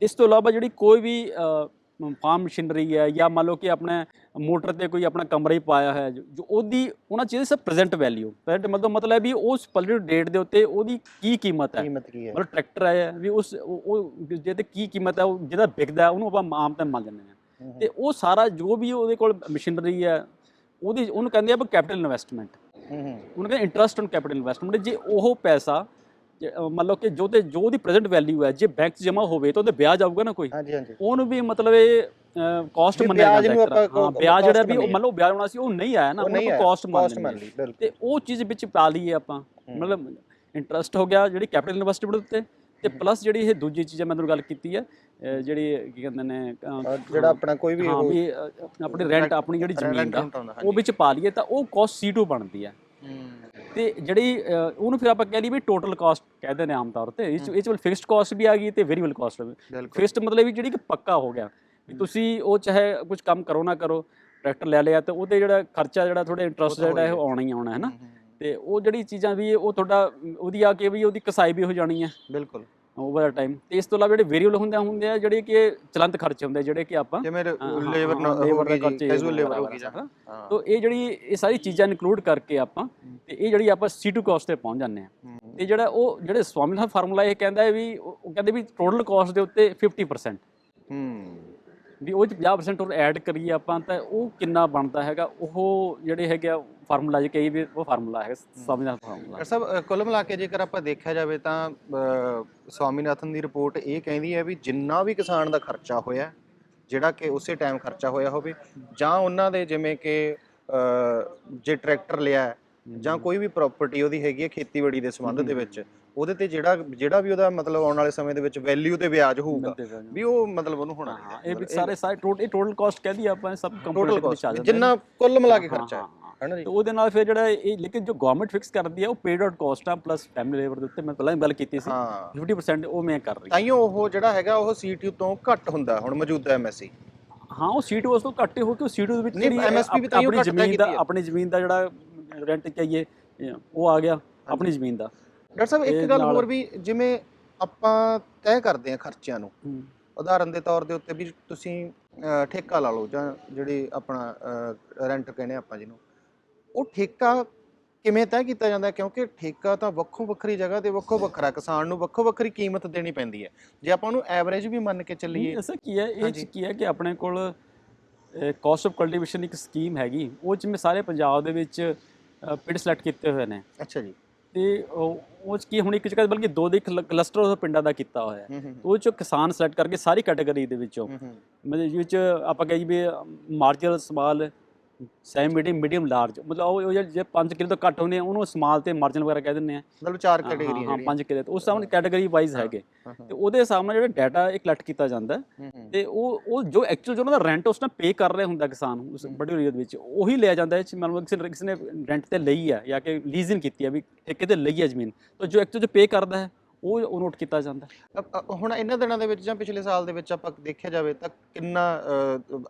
ਇਸ ਤੋਂ ਇਲਾਵਾ ਜਿਹੜੀ ਕੋਈ ਵੀ ਫਾਰਮ ਮਸ਼ੀਨਰੀ ਹੈ ਜਾਂ ਮੰਨ ਲਓ ਕਿ ਆਪਣੇ ਮੋਟਰ ਤੇ ਕੋਈ ਆਪਣਾ ਕਮਰਾ ਹੀ ਪਾਇਆ ਹੈ ਜੋ ਉਹਦੀ ਉਹਨਾਂ ਚੀਜ਼ਾਂ ਸਭ ਪ੍ਰੈਜ਼ੈਂਟ ਵੈਲਿਊ ਪ੍ਰੈਜ਼ੈਂਟ ਮਤਲਬ ਮਤਲਬ ਹੈ ਵੀ ਉਸ ਪਲਟਿਡ ਡੇਟ ਦੇ ਉੱਤੇ ਉਹਦੀ ਕੀ ਕੀਮਤ ਹੈ। ਕੀਮਤ ਕੀ ਹੈ? ਮਤਲਬ ਟਰੈਕਟਰ ਹੈ ਵੀ ਉਸ ਉਹ ਜਿਹਦੇ ਕੀ ਕੀਮਤ ਹੈ ਉਹ ਜਿਹਦਾ ਵਿਕਦਾ ਉਹਨੂੰ ਆਪਾਂ ਆਮ ਤਾਂ ਮੰਨ ਲੈਂਦੇ ਹਾਂ। ਤੇ ਉਹ ਸਾਰਾ ਜੋ ਵੀ ਉਹਦੇ ਕੋਲ ਮਸ਼ੀਨਰੀ ਹੈ ਉਹਦੀ ਉਹਨੂੰ ਕਹਿੰਦੇ ਆ ਕੈਪੀਟਲ ਇਨਵੈਸਟਮੈਂਟ ਹੂੰ ਹੂੰ। ਉਹਨੂੰ ਕਹਿੰਦੇ ਇੰਟਰਸਟ ਔਨ ਕੈਪੀਟਲ ਇਨਵੈਸਟਮੈਂਟ ਜੇ ਉਹ ਪੈਸਾ ਮੰਨ ਲਓ ਕਿ ਜੋ ਤੇ ਜੋ ਉਹਦੀ ਪ੍ਰੈਜ਼ੈਂਟ ਵੈਲਿਊ ਹੈ ਜੇ ਬੈਂਕ 'ਚ ਜਮ੍ਹਾਂ ਹੋਵੇ ਤਾਂ ਉਹਦੇ ਵਿਆਜ ਆਊਗਾ ਨਾ ਕੋਈ। ਹਾਂਜੀ ਹਾਂਜੀ। ਉਹਨੂੰ ਵੀ ਮਤਲਬ ਇਹ ਕਾਸਟ ਮੰਨਿਆ ਜਾਂਦਾ ਹਾਂ ਵਿਆਜ ਜਿਹੜਾ ਵੀ ਮੰਨ ਲਓ ਵਿਆਜ ਹੋਣਾ ਸੀ ਉਹ ਨਹੀਂ ਆਇਆ ਨਾ ਉਹ ਉਹਨੂੰ ਕਾਸਟ ਮੰਨ ਲਈ ਤੇ ਉਹ ਚੀਜ਼ ਵਿੱਚ ਪਾ ਲਈਏ ਆਪਾਂ। ਮਤਲਬ ਇੰਟਰਸਟ ਹੋ ਗਿਆ ਜਿਹੜੀ ਕੈਪੀਟਲ ਇਨਵੈਸਟਮੈਂਟ ਉੱਤੇ ਤੇ ਪਲੱਸ ਜਿਹੜੀ ਇਹ ਦੂਜੀ ਚੀਜ਼ ਮੈਂ ਤੁਹਾਨੂੰ ਗੱਲ ਕੀਤੀ ਹੈ ਜਿਹੜੀ ਕੀ ਕਹਿੰਦੇ ਨੇ ਜਿਹੜਾ ਆਪਣਾ ਕੋਈ ਵੀ ਹਾਂ ਵੀ ਆਪਣੀ ਰੈਂਟ ਆਪਣੀ ਜਿਹੜੀ ਜ਼ਮੀਨ ਦਾ ਉਹ ਵਿੱਚ ਪਾ ਲਈਏ ਤਾਂ ਉਹ ਕਾਸਟ C2 ਬਣਦੀ ਹੂੰ। ਤੇ ਜਿਹੜੀ ਉਹਨੂੰ ਫਿਰ ਆਪਾਂ ਕਹਿ ਲਈਏ ਵੀ ਟੋਟਲ ਕਾਸਟ ਕਹਿੰਦੇ ਨੇ ਆਮ ਤੌਰ ਤੇ। ਇਹ 'ਚ ਇਹ ਚ ਫਿਕਸਡ ਕਾਸਟ ਵੀ ਆ ਗਈ ਤੇ ਵੇਰੀਏਬਲ ਕਾਸਟ ਵੀ ਬਿਲਕੁਲ। ਫਿਕਸਡ ਮਤਲਬ ਵੀ ਜਿਹੜੀ ਕਿ ਪੱਕਾ ਹੋ ਗਿਆ। ਵੀ ਤੁਸੀਂ ਉਹ ਚਾਹੇ ਕੁਝ ਕੰਮ ਕਰੋ ਨਾ ਕਰੋ ਟਰੈਕਟਰ ਲੈ ਲਿਆ ਤੇ ਉਹਤੇ ਜਿਹੜਾ ਖਰਚਾ ਜਿਹੜਾ ਥੋੜਾ ਇੰਟਰਸਟ ਜਿਹੜਾ ਹੈ ਉਹ ਆਉਣਾ ਹੀ ਆਉਣਾ ਹੈ ਨਾ? ਤੇ ਉਹ ਜਿਹੜੀ ਚੀਜ਼ਾਂ ਵੀ ਉਹ ਤੁਹਾਡਾ ਅਮ, ਉਹਦੀ ਆ ਕੇ ਵੀ ਉਹਦੀ ਕਸਾਈ ਵੀ ਹੋ ਜਾਣੀ ਹੈ ਬਿਲਕੁਲ। ਓਵਰ ਟਾਈਮ ਤੇ ਇਸ ਤੋਂ ਇਲਾਵਾ ਜਿਹੜੇ ਵੇਰੀਏਬਲ ਹੁੰਦੇ ਆ ਹੁੰਦੇ ਆ ਜਿਹੜੇ ਕਿ ਚਲੰਤ ਖਰਚੇ ਹੁੰਦੇ ਜਿਹੜੇ ਕਿ ਆਪਾਂ ਜਿਵੇਂ ਲੇਬਰ labor ਦਾ ਖਰਚੇ ਕੈਜੂਅਲ ਲੇਬਰ ਹੋ ਗਈ ਜਾਂ ਤੋ ਇਹ ਜਿਹੜੀ ਇਹ ਸਾਰੀ ਚੀਜ਼ਾਂ ਇਨਕਲੂਡ ਕਰਕੇ ਆਪਾਂ ਤੇ ਇਹ ਜਿਹੜੀ ਆਪਾਂ C2 ਕਾਸਟ ਤੇ ਪਹੁੰਚ ਜਾਂਦੇ ਆ। ਤੇ ਜਿਹੜਾ ਉਹ ਜਿਹੜੇ ਸਵਾਮੀਨਾਥਨ ਫਾਰਮੂਲਾ ਇਹ ਕਹਿੰਦਾ ਹੈ ਵੀ ਉਹ ਕਹਿੰਦੇ ਵੀ ਟੋਟਲ ਕਾਸਟ ਦੇ ਉੱਤੇ 50% ਹੂੰ। ਵੀ ਉਹ 'ਚ 50% ਹੋਰ ਐਡ ਕਰੀਏ ਆਪਾਂ ਤਾਂ ਉਹ ਕਿੰਨਾ ਬਣਦਾ ਹੈਗਾ ਉਹ ਜਿਹੜੇ ਹੈਗੇ ਫਾਰਮੂਲਾ ਜੇ ਕਹੀ ਵੀ ਉਹ ਫਾਰਮੂਲਾ ਹੈ। ਸਵਾਮੀਨਾਥਨ ਫਾਰਮੂਲਾ। ਡਾਕਟਰ ਸਾਹਿਬ ਕੁੱਲ ਮਿਲਾ ਕੇ ਜੇਕਰ ਆਪਾਂ ਦੇਖਿਆ ਜਾਵੇ ਤਾਂ ਅ, ਸਵਾਮੀਨਾਥਨ ਦੀ ਰਿਪੋਰਟ ਇਹ ਕਹਿੰਦੀ ਹੈ ਵੀ ਜਿੰਨਾ ਵੀ ਕਿਸਾਨ ਦਾ ਖਰਚਾ ਹੋਇਆ ਜਿਹੜਾ ਕਿ ਉਸੇ ਟਾਈਮ ਖਰਚਾ ਹੋਇਆ ਹੋਵੇ ਜਾਂ ਉਹਨਾਂ ਦੇ ਜਿਵੇਂ ਕਿ ਅ, ਜੇ ਟਰੈਕਟਰ ਲਿਆ ਹੈ, ਜਾਂ ਕੋਈ ਵੀ ਪ੍ਰਾਪਰਟੀ ਉਹਦੀ ਹੈਗੀ ਹੈ ਖੇਤੀਬਾੜੀ ਦੇ ਸੰਬੰਧ ਦੇ ਵਿੱਚ ਉਹਦੇ ਤੇ ਜਿਹੜਾ ਜਿਹੜਾ ਵੀ ਉਹਦਾ ਮਤਲਬ ਆਉਣ ਵਾਲੇ ਸਮੇਂ ਦੇ ਵਿੱਚ ਵੈਲਿਊ ਤੇ ਵਿਆਜ ਹੋਊਗਾ। ਵੀ ਉਹ ਮਤਲਬ ਉਹਨੂੰ ਹੋਣਾ ਹਾਂ ਇਹ ਵੀ ਸਾਰੇ ਸਾਰੇ ਟੋਟਲ ਇਹ ਟੋਟਲ ਕਾਸਟ ਕਹਿ ਦਈਏ ਆਪਾਂ ਸਭ ਟੋਟਲ ਕੰਪਨੀ ਦੇ ਵਿੱਚ ਆ ਜਾਂਦਾ ਜਿੰਨਾ ਕੁੱਲ ਮਿਲਾ ਕੇ ਹਾਂ, ਖਰਚਾ ਹੈ। ਹਾਂ, ਹਾਂ। ਹੈ ਨਾ ਜੀ? ਤੇ ਉਹਦੇ ਨਾਲ ਫਿਰ ਜਿਹੜਾ ਇਹ ਲੇਕਿਨ ਜੋ ਗਵਰਨਮੈਂਟ ਫਿਕਸ ਕਰਦੀ ਹੈ ਉਹ ਪੇਡ ਆਊਟ ਕਾਸਟ ਆ ਪਲੱਸ ਫੈਮਿਲੀ ਲੇਬਰ ਦੇ ਉੱਤੇ ਮੈਂ ਪਹਿਲਾਂ ਵੀ ਗੱਲ ਕੀਤੀ ਸੀ। ਹਾਂ। 50% ਉਹ ਮੈਂ ਕਰ ਰਹੀ ਤਾਈਓ ਉਹ ਜਿਹੜਾ ਹੈਗਾ ਉਹ ਸੀਟੀਯੂ ਤੋਂ ਘੱਟ ਹੁੰਦਾ ਹੁਣ ਮੌਜੂਦਾ ਐਮਐਸਸੀ ਹਾਂ ਉਹ ਸੀਟ ਉਸ ਤੋਂ ਘੱਟ ਹੀ ਹੋ ਕਿ ਉਹ ਸੀਟ ਦੇ ਵਿੱਚ ਨਹੀਂ, MSP ਵੀ ਤਾਂ ਇਉਂ ਆਪਣੀ ਘੱਟ ਤੈਅ ਜ਼ਮੀਨ ਦਾ ਕੀਤੀ ਹੈ। ਆਪਣੀ ਜ਼ਮੀਨ ਦਾ ਜਿਹੜਾ ਰੈਂਟ ਕਹੀਏ ਉਹ ਆ ਗਿਆ ਆਪਣੀ ਜ਼ਮੀਨ ਦਾ। ਡਾਕਟਰ ਸਾਹਿਬ ਇੱਕ ਗੱਲ ਨਾਲ- ਹੋਰ ਵੀ ਜਿਵੇਂ ਆਪਾਂ ਤੈਅ ਕਰਦੇ ਹਾਂ ਖਰਚਿਆਂ ਨੂੰ ਹੂੰ। ਉਦਾਹਰਨ ਦੇ ਤੌਰ ਦੇ ਉੱਤੇ ਵੀ ਤੁਸੀਂ ਅਹ, ਠੇਕਾ ਲਾ ਲਓ ਜਾਂ ਜਿਹੜੀ ਆਪਣਾ ਰੈਂਟ ਕਹਿੰਦੇ ਆਪਾਂ ਜਿਹਨੂੰ। ਉਹ ਠੇਕਾ ਕਿਵੇਂ ਤੈਅ ਕੀਤਾ ਜਾਂਦਾ? ਕਿਉਂਕਿ ਠੇਕਾ ਤਾਂ ਵੱਖੋ ਵੱਖਰੀ ਜਗ੍ਹਾ ਤੇ ਵੱਖੋ ਵੱਖਰਾ ਕਿਸਾਨ ਨੂੰ ਵੱਖੋ ਵੱਖਰੀ ਕੀਮਤ ਦੇਣੀ ਪੈਂਦੀ ਹੈ। ਜੇ ਆਪਾਂ ਉਹਨੂੰ ਐਵਰੇਜ ਵੀ ਮੰਨ ਕੇ ਚੱਲੀਏ। ਐਸਾ ਕੀ ਹੈ ਇਹ। ਚ ਕੀ ਹੈ ਕਿ ਆਪਣੇ ਕੋਲ ਕਾਸਟ ਆਫ ਕਲਟੀਵੇਸ਼ਨ ਇੱਕ ਸਕੀਮ ਹੈਗੀ। ਉਹ ਚ ਮੈਂ ਸਾਰੇ ਪੰਜਾਬ ਦੇ ਵਿੱਚ ਪਿੰਡ ਸਿਲੈਕਟ ਕੀਤੇ ਹੋਏ ਨੇ। ਅੱਛਾ ਜੀ। ਤੇ ਉਹ ਉਹ ਚ ਕੀ ਹੁਣ ਇੱਕ ਜਗ੍ਹਾ ਬਲਕਿ ਦੋ ਦੇ ਕਲਸਟਰ ਉਹ ਪਿੰਡਾਂ ਦਾ ਕੀਤਾ ਹੋਇਆ ਹੈ। ਉਹ ਚ ਕਿਸਾਨ ਸਿਲੈਕਟ ਕਰਕੇ ਸਾਰੀ ਕੈਟਾਗਰੀ ਦੇ ਵਿੱਚੋਂ। ਮਤਲਬ ਜਿਹਦੇ ਵਿੱਚ ਆਪਾਂ ਕਹੀਏ ਵੀ marginal small semi medium medium large ਮਤਲਬ ਉਹ ਜਿਹੜੇ 5 ਕਿਲੋ ਤੋਂ ਘੱਟ ਹੁੰਦੇ ਆ ਉਹਨੂੰ ਸਮਾਲ ਤੇ ਮਾਰਜਨ ਵਗੈਰਾ ਕਹਿ ਦਿੰਦੇ ਆ। ਮਤਲਬ ਚਾਰ ਹਾਂ, ਕੈਟਾਗਰੀਆਂ ਹਾਂ ਜਿਹੜੀਆਂ। 5 ਕਿਲੋ ਉਸ ਹਿਸਾਬ ਨਾਲ ਕੈਟਾਗਰੀ ਵਾਈਜ਼ ਹੈਗੇ। ਤੇ ਉਹਦੇ ਹਿਸਾਬ ਨਾਲ ਜਿਹੜਾ ਡਾਟਾ ਇਹ ਕਲੈਕਟ ਕੀਤਾ ਜਾਂਦਾ। ਤੇ ਉਹ ਉਹ ਜੋ ਐਕਚੁਅਲ ਜੋ ਉਹਨਾਂ ਦਾ ਰੈਂਟ ਉਸ ਨਾਲ ਪੇ ਕਰ ਰਿਹਾ ਹੁੰਦਾ ਕਿਸਾਨ ਉਸ ਬੜੀ ਏਰੀਆ ਦੇ ਵਿੱਚ ਉਹੀ ਲਿਆ ਜਾਂਦਾ ਹੈ। ਮੰਨ ਲਓ ਕਿਸੇ ਨੇ ਕਿਸੇ ਨੇ ਰੈਂਟ ਤੇ ਲਈ ਹੈ ਜਾਂ ਕਿ ਲੀਜ਼ਿੰਗ ਕੀਤੀ ਹੈ ਵੀ ਠੇਕੇ ਤੇ ਲਈ ਹੈ ਜ਼ਮੀਨ ਤਾਂ ਜੋ ਐਕਚੁਅਲ ਜੋ ਪੇ ਕਰਦਾ ਹੈ ਉਹ ਨੋਟ ਕੀਤਾ ਜਾਂਦਾ। ਹੁਣ ਇਹਨਾਂ ਦਿਨਾਂ ਦੇ ਵਿੱਚ ਜਾਂ ਪਿਛਲੇ ਸਾਲ ਦੇ ਵਿੱਚ ਆਪਾਂ ਦੇਖਿਆ ਜਾਵੇ ਤਾਂ ਕਿੰਨਾ